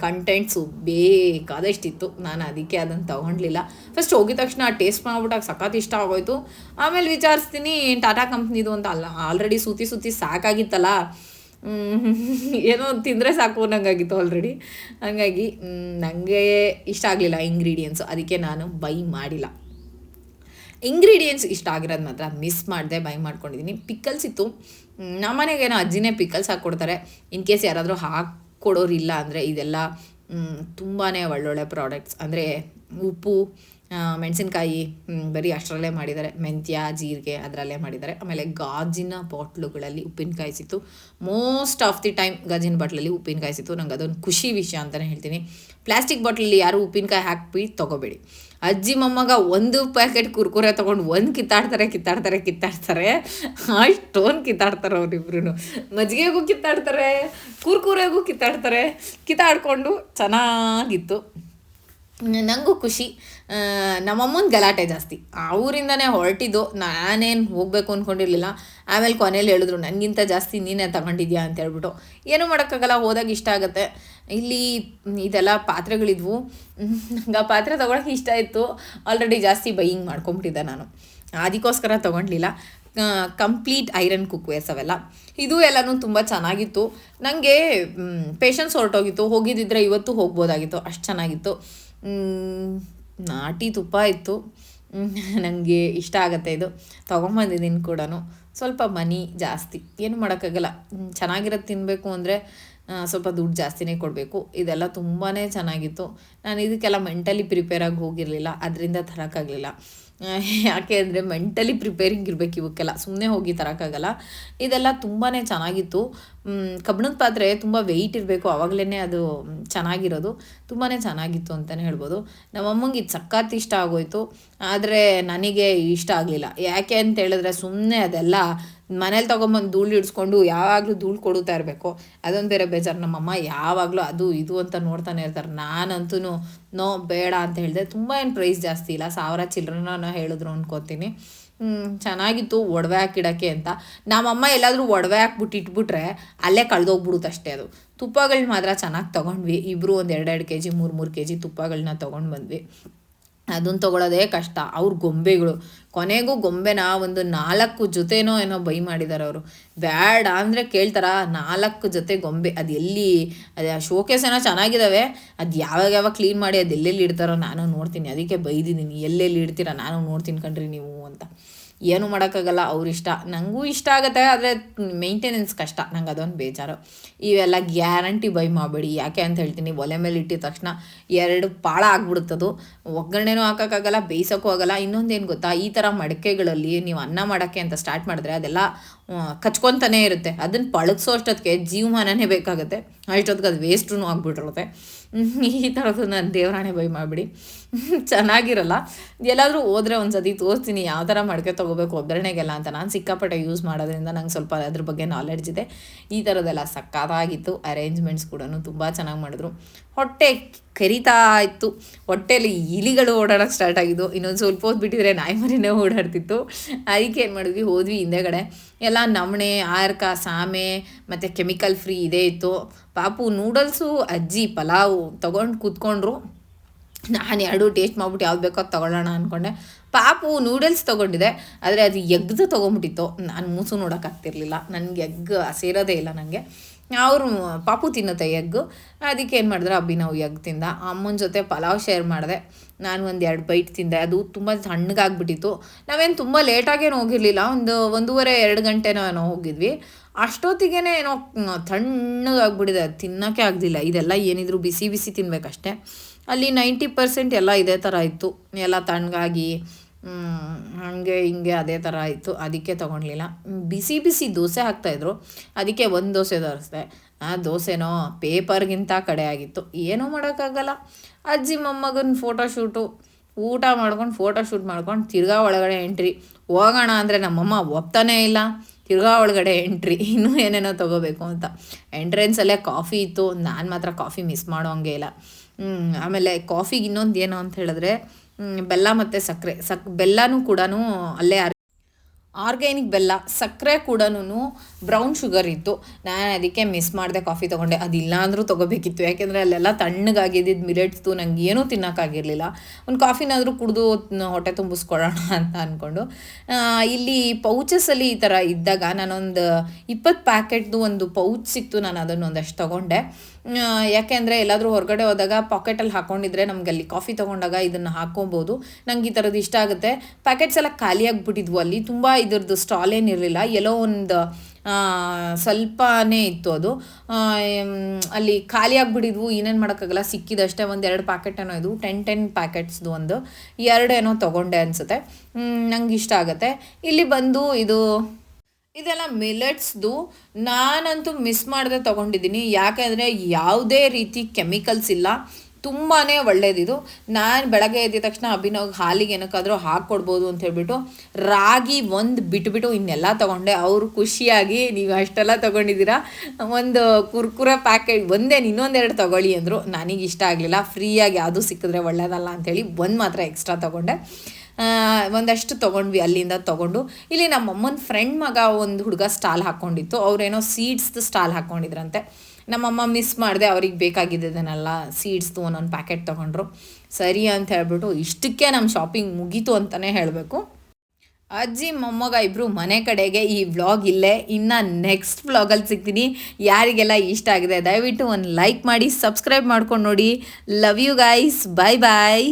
ಕಂಟೆಂಟ್ಸು ಬೇಕಾದಷ್ಟಿತ್ತು. ನಾನು ಅದಕ್ಕೆ ಅದನ್ನು ತೊಗೊಂಡ್ಲಿಲ್ಲ. ಫಸ್ಟ್ ಹೋಗಿದ ತಕ್ಷಣ ಟೇಸ್ಟ್ ಮಾಡ್ಬಿಟ್ಟಾಗ ಸಖತ್ ಇಷ್ಟ ಆಗೋಯ್ತು. ಆಮೇಲೆ ವಿಚಾರಿಸ್ತೀನಿ ಟಾಟಾ ಕಂಪ್ನಿದು ಅಂತ ಅಲ್ಲ ಆಲ್ರೆಡಿ ಸುತ್ತಿ ಸುತ್ತಿ ಸಾಕಾಗಿತ್ತಲ್ಲ. ಏನೋ ತಿಂದರೆ ಸಾಕು ಅನ್ನಂಗಾಗಿತ್ತು ಆಲ್ರೆಡಿ ಹಾಗಾಗಿ ನನಗೆ ಇಷ್ಟ ಆಗಲಿಲ್ಲ ಇಂಗ್ರೀಡಿಯೆಂಟ್ಸು ಅದಕ್ಕೆ ನಾನು ಬೈ ಮಾಡಿಲ್ಲ. ಇಂಗ್ರೀಡಿಯೆಂಟ್ಸ್ ಇಷ್ಟ ಆಗಿರೋದು ಮಾತ್ರ ಮಿಸ್ ಮಾಡಿದೆ ಬೈ ಮಾಡ್ಕೊಂಡಿದ್ದೀನಿ ಪಿಕಲ್ಸ್ ಇತ್ತು. ನಮ್ಮ ಮನೆಗೇನೋ ಅಜ್ಜಿನೇ ಪಿಕಲ್ಸ್ ಹಾಕ್ಕೊಡ್ತಾರೆ ಇನ್ ಕೇಸ್ ಯಾರಾದರೂ ಹಾಕ್ಕೊಡೋರು ಇಲ್ಲ ಅಂದರೆ ಇದೆಲ್ಲ ತುಂಬಾ ಒಳ್ಳೊಳ್ಳೆ ಪ್ರಾಡಕ್ಟ್ಸ್ ಅಂದರೆ ಉಪ್ಪು ಮೆಣಸಿನ್ಕಾಯಿ ಬರೀ ಅಷ್ಟರಲ್ಲೇ ಮಾಡಿದ್ದಾರೆ. ಮೆಂತ್ಯ, ಜೀರಿಗೆ ಅದರಲ್ಲೇ ಮಾಡಿದ್ದಾರೆ. ಆಮೇಲೆ ಗಾಜಿನ ಬಾಟ್ಲುಗಳಲ್ಲಿ ಉಪ್ಪಿನಕಾಯಿ ಸಿತ್ತು ಮೋಸ್ಟ್ ಆಫ್ ದಿ ಟೈಮ್ ಗಾಜಿನ ಬಾಟ್ಲಲ್ಲಿ ಉಪ್ಪಿನಕಾಯಿ ಸಿತ್ತು ನಂಗೆ ಅದೊಂದು ಖುಷಿ ವಿಷಯ ಅಂತಲೇ ಹೇಳ್ತೀನಿ. ಪ್ಲಾಸ್ಟಿಕ್ ಬಾಟ್ಲಲ್ಲಿ ಯಾರು ಉಪ್ಪಿನಕಾಯಿ ಹಾಕಿ ತೊಗೋಬೇಡಿ. ಅಜ್ಜಿ ಮೊಮ್ಮಗ ಒಂದು ಪ್ಯಾಕೆಟ್ ಕುರ್ಕುರೆ ತಗೊಂಡು ಒಂದು ಕಿತ್ತಾಡ್ತಾರೆ ಕಿತ್ತಾಡ್ತಾರೆ ಕಿತ್ತಾಡ್ತಾರೆ. ಅಷ್ಟೊಂದು ಕಿತ್ತಾಡ್ತಾರೆ ಅವರಿಬ್ರು ಮಜ್ಜಿಗೆಗೂ ಕಿತ್ತಾಡ್ತಾರೆ, ಕುರ್ಕುರೆಗೂ ಕಿತ್ತಾಡ್ತಾರೆ. ಕಿತ್ತಾಡ್ಕೊಂಡು ಚೆನ್ನಾಗಿತ್ತು. ನನಗೂ ಖುಷಿ. ನಮ್ಮಮ್ಮನ ಗಲಾಟೆ ಜಾಸ್ತಿ. ಅವರಿಂದನೇ ಹೊರಟಿದ್ದು. ನಾನೇನು ಹೋಗಬೇಕು ಅಂದ್ಕೊಂಡಿರಲಿಲ್ಲ ಆಮೇಲೆ ಕೊನೆಯಲ್ಲಿ ಹೇಳಿದ್ರು ನನಗಿಂತ ಜಾಸ್ತಿ ನೀನೇ ತಗೊಂಡಿದ್ಯಾ? ಅಂತ ಹೇಳ್ಬಿಟ್ಟು. ಏನೂ ಮಾಡೋಕ್ಕಾಗಲ್ಲ, ಹೋದಾಗ ಇಷ್ಟ ಆಗುತ್ತೆ. ಇಲ್ಲಿ ಇದೆಲ್ಲ ಪಾತ್ರೆಗಳಿದ್ವು. ನಂಗೆ ಆ ಪಾತ್ರೆ ತೊಗೊಳಕ್ಕೆ ಇಷ್ಟ ಇತ್ತು. ಆಲ್ರೆಡಿ ಜಾಸ್ತಿ ಬೈಯಿಂಗ್ ಮಾಡ್ಕೊಂಬಿಟ್ಟಿದ್ದೆ ನಾನು. ಅದಕ್ಕೋಸ್ಕರ ತೊಗೊಂಡಿಲ್ಲ ಕಂಪ್ಲೀಟ್ ಐರನ್ ಕುಕ್ವೇರ್ಸ್ ಅವೆಲ್ಲ. ಇದು ಎಲ್ಲನೂ ತುಂಬ ಚೆನ್ನಾಗಿತ್ತು. ನನಗೆ ಪೇಷನ್ಸ್ ಹೊರಟೋಗಿತ್ತು. ಹೋಗಿದ್ದಿದ್ರೆ ಇವತ್ತು ಹೋಗ್ಬೋದಾಗಿತ್ತು. ಅಷ್ಟು ಚೆನ್ನಾಗಿತ್ತು. ನಾಟಿ ತುಪ್ಪ ಇತ್ತು. ನನಗೆ ಇಷ್ಟ ಆಗುತ್ತೆ ಇದು. ತೊಗೊಂಬಂದಿದ್ದೀನಿ ಕೂಡ ಸ್ವಲ್ಪ ಮನಿ ಜಾಸ್ತಿ. ಏನು ಮಾಡೋಕ್ಕಾಗಲ್ಲ. ಚೆನ್ನಾಗಿರೋದು ತಿನ್ನಬೇಕು ಅಂದರೆ ಸ್ವಲ್ಪ ದುಡ್ಡು ಜಾಸ್ತಿನೇ ಕೊಡಬೇಕು. ಇದೆಲ್ಲ ತುಂಬಾ ಚೆನ್ನಾಗಿತ್ತು. ನಾನು ಇದಕ್ಕೆಲ್ಲ ಮೆಂಟಲಿ ಪ್ರಿಪೇರಾಗಿ ಹೋಗಿರಲಿಲ್ಲ. ಅದರಿಂದ ತರೋಕ್ಕಾಗಲಿಲ್ಲ ಯಾಕೆ ಅಂದರೆ ಮೆಂಟಲಿ ಪ್ರಿಪೇರಿಂಗ್ ಇರಬೇಕು ಇವಕ್ಕೆಲ್ಲ. ಸುಮ್ಮನೆ ಹೋಗಿ ತರೋಕ್ಕಾಗಲ್ಲ ಇದೆಲ್ಲ ತುಂಬಾ ಚೆನ್ನಾಗಿತ್ತು. ಕಬ್ಬಣದ ಪಾತ್ರೆ ತುಂಬ ವೆಯ್ಟ್ ಇರಬೇಕು. ಆವಾಗಲೇ ಅದು ಚೆನ್ನಾಗಿರೋದು. ತುಂಬಾ ಚೆನ್ನಾಗಿತ್ತು ಅಂತಲೇ ಹೇಳ್ಬೋದು. ನಮ್ಮಮ್ಮಂಗೆ ಇದು ಸಖತ್ ಇಷ್ಟ ಆಗೋಯ್ತು. ಆದರೆ ನನಗೆ ಇಷ್ಟ ಆಗಲಿಲ್ಲ. ಯಾಕೆ ಅಂತ ಹೇಳಿದ್ರೆ ಸುಮ್ಮನೆ ಅದೆಲ್ಲ ಮನೇಲಿ ತೊಗೊಂಬಂದು ಧೂಳು ಹಿಡ್ಸ್ಕೊಂಡು ಯಾವಾಗಲೂ ಧೂಳು ಕೊಡುತ್ತಾ ಇರಬೇಕು. ಅದೊಂದು ಬೇರೆ ಬೇಜಾರು. ನಮ್ಮಮ್ಮ ಯಾವಾಗಲೂ ಅದು ಇದು ಅಂತ ನೋಡ್ತಾನೆ ಇರ್ತಾರೆ. ನಾನಂತೂ ನೋ, ಬೇಡ ಅಂತ ಹೇಳಿದೆ. ತುಂಬ ಏನು ಪ್ರೈಸ್ ಜಾಸ್ತಿ ಇಲ್ಲ. ಸಾವಿರ ಚಿಲ್ಡ್ರನ್ನ ಹೇಳಿದ್ರು ಅಂದ್ಕೋತೀನಿ ಚೆನ್ನಾಗಿತ್ತು ಒಡವೆ ಹಾಕಿಡೋಕ್ಕೆ ಅಂತ. ನಮ್ಮಮ್ಮ ಎಲ್ಲಾದರೂ ಒಡವೆ ಹಾಕ್ಬಿಟ್ಟು ಇಟ್ಬಿಟ್ರೆ ಅಲ್ಲೇ ಕಳೆದೋಗ್ಬಿಡುತ್ತೆ ಅಷ್ಟೇ ಅದು. ತುಪ್ಪಗಳನ್ನ ಮಾತ್ರ ಚೆನ್ನಾಗಿ ತೊಗೊಂಡ್ವಿ. ಇಬ್ಬರು ಒಂದು ಎರಡೆರಡು ಕೆ ಜಿ ಮೂರು ಮೂರು ಕೆ ಜಿ ತುಪ್ಪಗಳನ್ನ ತೊಗೊಂಡು ಬಂದ್ವಿ. ಅದನ್ನ ತೊಗೊಳೋದೇ ಕಷ್ಟ. ಅವ್ರ ಗೊಂಬೆಗಳು. ಕೊನೆಗೂ ಗೊಂಬೆನ ಒಂದು ನಾಲ್ಕು ಜೊತೆನೋ ಏನೋ ಬೈ ಮಾಡಿದ್ದಾರೆ ಅವರು. ಬ್ಯಾಡ ಅಂದರೆ ಕೇಳ್ತಾರ? ನಾಲ್ಕು ಜೊತೆ ಗೊಂಬೆ. ಅದು ಎಲ್ಲಿ ಅದು ಶೋಕೇಸ್ ಏನೋ ಚೆನ್ನಾಗಿದ್ದಾವೆ ಅದು ಯಾವಾಗ ಯಾವಾಗ ಕ್ಲೀನ್ ಮಾಡಿ ಅದು ಎಲ್ಲೆಲ್ಲಿ ಇಡ್ತಾರೋ ನಾನು ನೋಡ್ತೀನಿ. ಅದಕ್ಕೆ ಬೈದಿದ್ದೀನಿ. ಎಲ್ಲೆಲ್ಲಿ ಇಡ್ತೀರಾ? ನಾನು ನೋಡ್ತೀನಿ ಕಣ್ರಿ ನೀವು ಅಂತ. ಏನು ಮಾಡೋಕ್ಕಾಗಲ್ಲ ಅವರಿಷ್ಟ ನನಗೂ ಇಷ್ಟ ಆಗುತ್ತೆ, ಆದರೆ ಮೇಂಟೆನೆನ್ಸ್ ಕಷ್ಟ. ನಂಗೆ ಅದೊಂದು ಬೇಜಾರು. ಇವೆಲ್ಲ ಗ್ಯಾರಂಟಿ ಬೈ ಮಾಡಬೇಡಿ. ಯಾಕೆ ಅಂತ ಹೇಳ್ತೀನಿ, ಒಲೆ ಮೇಲೆ ಇಟ್ಟಿದ ತಕ್ಷಣ ಎರಡು ಪಾಳ ಆಗ್ಬಿಡುತ್ತದು ಒಗ್ಗರಣೆನೂ ಹಾಕೋಕ್ಕಾಗಲ್ಲ, ಬೇಯಿಸೋಕ್ಕೂ ಆಗಲ್ಲ. ಇನ್ನೊಂದೇನು ಗೊತ್ತಾ, ಈ ಥರ ಮಡಕೆಗಳಲ್ಲಿ ನೀವು ಅನ್ನ ಮಾಡೋಕ್ಕೆ ಅಂತ ಸ್ಟಾರ್ಟ್ ಮಾಡಿದ್ರೆ ಅದೆಲ್ಲ ಕಚ್ಕೊತಾನೇ ಇರುತ್ತೆ. ಅದನ್ನು ಪಳಗಿಸೋ ಅಷ್ಟೊತ್ತಿಗೆ ಜೀವಮಾನನೇ ಬೇಕಾಗುತ್ತೆ. ಅಷ್ಟೊತ್ತಿಗೆ ಅದು ವೇಸ್ಟೂ ಆಗ್ಬಿಟ್ಟಿರುತ್ತೆ. ಈ ಥರದ್ದು ನಾನು ದೇವರಾಣೆ ಬೈ ಮಾಡಿಬಿಡಿ. ಚೆನ್ನಾಗಿರಲ್ಲ. ಎಲ್ಲಾದರೂ ಹೋದ್ರೆ ಒಂದು ಸತಿ ತೋರಿಸ್ತೀನಿ, ಯಾವ ಥರ ಮಡಿಕೆ ತೊಗೋಬೇಕು, ಒಗ್ಗರಣೆಗೆಲ್ಲ ಅಂತ ನಾನು ಸಿಕ್ಕಾಪಟ್ಟೆ ಯೂಸ್ ಮಾಡೋದ್ರಿಂದ ನಂಗೆ ಸ್ವಲ್ಪ ಅದ್ರ ಬಗ್ಗೆ ನಾಲೆಡ್ಜ್ ಇದೆ. ಈ ಥರದ್ದೆಲ್ಲ ಸಕ್ಕತ್ತಾಗಿತ್ತು ಅರೇಂಜ್ಮೆಂಟ್ಸ್ ಕೂಡ ತುಂಬ ಚೆನ್ನಾಗಿ ಮಾಡಿದ್ರು. ಹೊಟ್ಟೆ ಕರಿತಾ ಇತ್ತು. ಹೊಟ್ಟೆಯಲ್ಲಿ ಇಲಿಗಳು ಓಡಾಡೋಕ್ಕೆ ಸ್ಟಾರ್ಟ್ ಆಗಿದ್ದು. ಇನ್ನೊಂದು ಸ್ವಲ್ಪ ಹೊತ್ತು ಬಿಟ್ಟಿದ್ರೆ ನಾಯಿ ಮರಿನೇ ಓಡಾಡ್ತಿತ್ತು. ಅದಕ್ಕೆ ಏನು ಮಾಡಿದ್ವಿ, ಹೋದ್ವಿ ಹಿಂದೆಗಡೆ. ಎಲ್ಲ ನಮಣೆ ಆರ್ಕ ಸಾಮೆ, ಮತ್ತು ಕೆಮಿಕಲ್ ಫ್ರೀ ಇದೇ ಇತ್ತು. ಪಾಪು ನೂಡಲ್ಸು ಅಜ್ಜಿ, ಪಲಾವು ತೊಗೊಂಡು ಕೂತ್ಕೊಂಡ್ರು. ನಾನು ಎರಡು ಟೇಸ್ಟ್ ಮಾಡ್ಬಿಟ್ಟು ಯಾವ್ದು ಬೇಕೋ ತೊಗೊಳ್ಳೋಣ ಅಂದ್ಕೊಂಡೆ ಪಾಪು ನೂಡಲ್ಸ್ ತೊಗೊಂಡಿದೆ, ಆದರೆ ಅದು ಎಗ್ದು ತೊಗೊಂಬಿಟ್ಟಿತ್ತು. ನಾನು ಮೂಸು ನೋಡೋಕ್ಕಾಗ್ತಿರ್ಲಿಲ್ಲ ನನಗೆ ಎಗ್ ಸೇರೋದೇ ಇಲ್ಲ ನನಗೆ ಅವರು ಪಾಪು ತಿನ್ನುತ್ತೆ ಎಗ್ಗು ಅದಕ್ಕೆ ಏನು ಮಾಡಿದ್ರೆ, ಅಬ್ಬಿ ನಾವು ಎಗ್ ತಿಂದ. ಅಮ್ಮನ ಜೊತೆ ಪಲಾವ್ ಶೇರ್ ಮಾಡಿದೆ. ನಾನು ಒಂದು ಎರಡು ಬೈಟ್ ತಿಂದೆ. ಅದು ತುಂಬ ತಣ್ಣಗಾಗ್ಬಿಟ್ಟಿತ್ತು ನಾವೇನು ತುಂಬ ಲೇಟಾಗೇನು ಹೋಗಿರಲಿಲ್ಲ. ಒಂದು ಒಂದೂವರೆ, ಎರಡು ಗಂಟೆನೋ ಹೋಗಿದ್ವಿ. ಅಷ್ಟೊತ್ತಿಗೆ ಏನೋ ತಣ್ಣಗಾಗ್ಬಿಟ್ಟಿದೆ. ತಿನ್ನೋಕ್ಕೆ ಆಗಲಿಲ್ಲ ಇದೆಲ್ಲ ಏನಿದ್ರು ಬಿಸಿ ಬಿಸಿ ತಿನ್ಬೇಕಷ್ಟೆ. ಅಲ್ಲಿ ನೈಂಟಿ ಪರ್ಸೆಂಟ್ ಎಲ್ಲ ಇದೇ ಥರ ಇತ್ತು. ಎಲ್ಲ ತಣ್ಣಗಾಗಿ ಹಾಗೆ ಹಿಂಗೆ ಅದೇ ಥರ ಇತ್ತು. ಅದಕ್ಕೆ ತೊಗೊಳ್ಲಿಲ್ಲ ಬಿಸಿ ಬಿಸಿ ದೋಸೆ ಹಾಕ್ತಾಯಿದ್ರು. ಅದಕ್ಕೆ ಒಂದು ದೋಸೆ ತರಿಸ್ದೆ. ಆ ದೋಸೆನೋ ಪೇಪರ್ಗಿಂತ ಕಡೆ ಆಗಿತ್ತು. ಏನೂ ಮಾಡೋಕ್ಕಾಗಲ್ಲ. ಅಜ್ಜಿ ಮೊಮ್ಮಗನ ಫೋಟೋಶೂಟು ಊಟ ಮಾಡ್ಕೊಂಡು ಫೋಟೋ ಶೂಟ್ ಮಾಡ್ಕೊಂಡು ತಿರ್ಗಾ ಒಳಗಡೆ ಎಂಟ್ರಿ ಹೋಗೋಣ ಅಂದರೆ ನಮ್ಮಮ್ಮ ಒಪ್ತಾನೇ ಇಲ್ಲ. ತಿರ್ಗಾ ಒಳಗಡೆ ಎಂಟ್ರಿ ಇನ್ನೂ ಏನೇನೋ ತೊಗೋಬೇಕು ಅಂತ. ಎಂಟ್ರೆನ್ಸಲ್ಲೇ ಕಾಫಿ ಇತ್ತು. ನಾನು ಮಾತ್ರ ಕಾಫಿ ಮಿಸ್ ಮಾಡೋಂಗೆ ಇಲ್ಲ. ಆಮೇಲೆ ಕಾಫಿಗೆ ಇನ್ನೊಂದು ಏನು ಅಂತ ಹೇಳಿದ್ರೆ ಬೆಲ್ಲ ಮತ್ತು ಸಕ್ಕರೆ ಸಕ್, ಬೆಲ್ಲನೂ ಕೂಡ ಅಲ್ಲೇ ಆರ್ಗ್ಯಾನಿಕ್ ಬೆಲ್ಲ ಸಕ್ಕರೆ ಕೂಡ ಬ್ರೌನ್ ಶುಗರ್ ಇತ್ತು. ನಾನು ಅದಕ್ಕೆ ಮಿಸ್ ಮಾಡಿದೆ, ಕಾಫಿ ತೊಗೊಂಡೆ. ಅದಿಲ್ಲ ಅಂದರೂ ತೊಗೋಬೇಕಿತ್ತು. ಯಾಕೆಂದರೆ ಅಲ್ಲೆಲ್ಲ ತಣ್ಣಗಾಗಿದ್ದಿದ್ದು ಮಿಲೆಟ್ಸ್ದು ನಂಗೆ ಏನೂ ತಿನ್ನೋಕ್ಕಾಗಿರಲಿಲ್ಲ. ಒಂದು ಕಾಫಿನಾದರೂ ಕುಡಿದು ಹೊಟ್ಟೆ ತುಂಬಿಸ್ಕೊಳ್ಳೋಣ ಅಂತ ಅಂದ್ಕೊಂಡು ಇಲ್ಲಿ ಪೌಚಸಲ್ಲಿ ಈ ಥರ ಇದ್ದಾಗ ನಾನೊಂದು ಇಪ್ಪತ್ತು ಪ್ಯಾಕೆಟ್ದು ಒಂದು ಪೌಚ್ ಸಿಕ್ತು. ನಾನು ಅದನ್ನು ಒಂದಷ್ಟು ತೊಗೊಂಡೆ. ಯಾಕೆ ಅಂದರೆ ಎಲ್ಲಾದರೂ ಹೊರಗಡೆ ಹೋದಾಗ ಪಾಕೆಟಲ್ಲಿ ಹಾಕೊಂಡಿದ್ರೆ ನಮ್ಗೆ ಅಲ್ಲಿ ಕಾಫಿ ತೊಗೊಂಡಾಗ ಇದನ್ನು ಹಾಕ್ಕೊಬೋದು. ನಂಗೆ ಈ ಥರದ್ದು ಇಷ್ಟ ಆಗುತ್ತೆ. ಪ್ಯಾಕೆಟ್ಸ್ ಎಲ್ಲ ಖಾಲಿಯಾಗಿಬಿಟ್ಟಿದ್ವು ಅಲ್ಲಿ. ತುಂಬ ಇದ್ರದ್ದು ಸ್ಟಾಲ್ ಏನಿರಲಿಲ್ಲ ಎಲ್ಲೋ ಒಂದು ಸ್ವಲ್ಪನೇ ಇತ್ತು ಅದು. ಅಲ್ಲಿ ಖಾಲಿ ಆಗಿಬಿಟ್ಟಿದ್ವು, ಏನೇನು ಮಾಡೋಕ್ಕಾಗಲ್ಲ, ಸಿಕ್ಕಿದಷ್ಟೇ ಒಂದು ಎರಡು ಪ್ಯಾಕೆಟ್ ಏನೋ ಇದು ಟೆನ್ ಟೆನ್ ಪ್ಯಾಕೆಟ್ಸ್ದು ಒಂದು. ಎರಡೇನೋ ತೊಗೊಂಡೆ ಅನಿಸುತ್ತೆ. ನಂಗೆ ಇಷ್ಟ ಆಗುತ್ತೆ. ಇಲ್ಲಿ ಬಂದು ಇದು, ಇದೆಲ್ಲ ಮಿಲೆಟ್ಸ್ದು ನಾನಂತೂ ಮಿಸ್ ಮಾಡದೆ ತೊಗೊಂಡಿದ್ದೀನಿ. ಯಾಕೆಂದರೆ ಯಾವುದೇ ರೀತಿ ಕೆಮಿಕಲ್ಸ್ ಇಲ್ಲ. ತುಂಬಾ ಒಳ್ಳೇದಿದು. ನಾನು ಬೆಳಗ್ಗೆ ಎದ್ದ ತಕ್ಷಣ ಅಭಿನವ್ ಹಾಲಿಗೆ ಏನಕ್ಕಾದರೂ ಹಾಕ್ಕೊಡ್ಬೋದು ಅಂತ ಹೇಳ್ಬಿಟ್ಟು ರಾಗಿ ಒಂದು ಬಿಟ್ಬಿಟ್ಟು ಇನ್ನೆಲ್ಲ ತೊಗೊಂಡೆ. ಅವರು ಖುಷಿಯಾಗಿ ನೀವು ಅಷ್ಟೆಲ್ಲ ತೊಗೊಂಡಿದ್ದೀರಾ? ಒಂದು ಕುರ್ಕುರ ಪ್ಯಾಕೆಟ್ ಒಂದೇ, ಇನ್ನೊಂದೆರಡು ತೊಗೊಳ್ಳಿ ಅಂದರು. ನನಗೆ ಇಷ್ಟ ಆಗಲಿಲ್ಲ. ಫ್ರೀಯಾಗಿ ಯಾವುದು ಸಿಕ್ಕಿದ್ರೆ ಒಳ್ಳೇದಲ್ಲ ಅಂಥೇಳಿ ಒಂದು ಮಾತ್ರ ಎಕ್ಸ್ಟ್ರಾ ತೊಗೊಂಡೆ. ಒಂದಷ್ಟು ತೊಗೊಂಡ್ವಿ ಅಲ್ಲಿಂದ ತೊಗೊಂಡು. ಇಲ್ಲಿ ನಮ್ಮ ಅಮ್ಮನ ಫ್ರೆಂಡ್ ಮಗ ಒಂದು ಹುಡುಗ ಸ್ಟಾಲ್ ಹಾಕ್ಕೊಂಡಿತ್ತು ಅವರೇನೋ ಸೀಡ್ಸ್ದು ಸ್ಟಾಲ್ ಹಾಕ್ಕೊಂಡಿದ್ರಂತೆ ನಮ್ಮಮ್ಮ ಮಿಸ್ ಮಾಡಿದೆ ಅವ್ರಿಗೆ ಬೇಕಾಗಿದ್ದದನ್ನೆಲ್ಲ ಸೀಡ್ಸ್ದು ಒಂದೊಂದು ಪ್ಯಾಕೆಟ್ ತೊಗೊಂಡ್ರು. ಸರಿ ಅಂತ ಹೇಳ್ಬಿಟ್ಟು ಇಷ್ಟಕ್ಕೆ ನಮ್ಮ ಶಾಪಿಂಗ್ ಮುಗೀತು ಅಂತಲೇ ಹೇಳಬೇಕು. ಅಜ್ಜಿ, ಮೊಮ್ಮಗ ಇಬ್ಬರು ಮನೆ ಕಡೆಗೆ ಈ ವ್ಲಾಗ್ ಇಲ್ಲೇ. ಇನ್ನು ನೆಕ್ಸ್ಟ್ ವ್ಲಾಗಲ್ಲಿ ಸಿಗ್ತೀನಿ. ಯಾರಿಗೆಲ್ಲ ಇಷ್ಟ ಆಗಿದೆ ದಯವಿಟ್ಟು ಒಂದು ಲೈಕ್ ಮಾಡಿ ಸಬ್ಸ್ಕ್ರೈಬ್ ಮಾಡ್ಕೊಂಡು ನೋಡಿ. Love you guys bye bye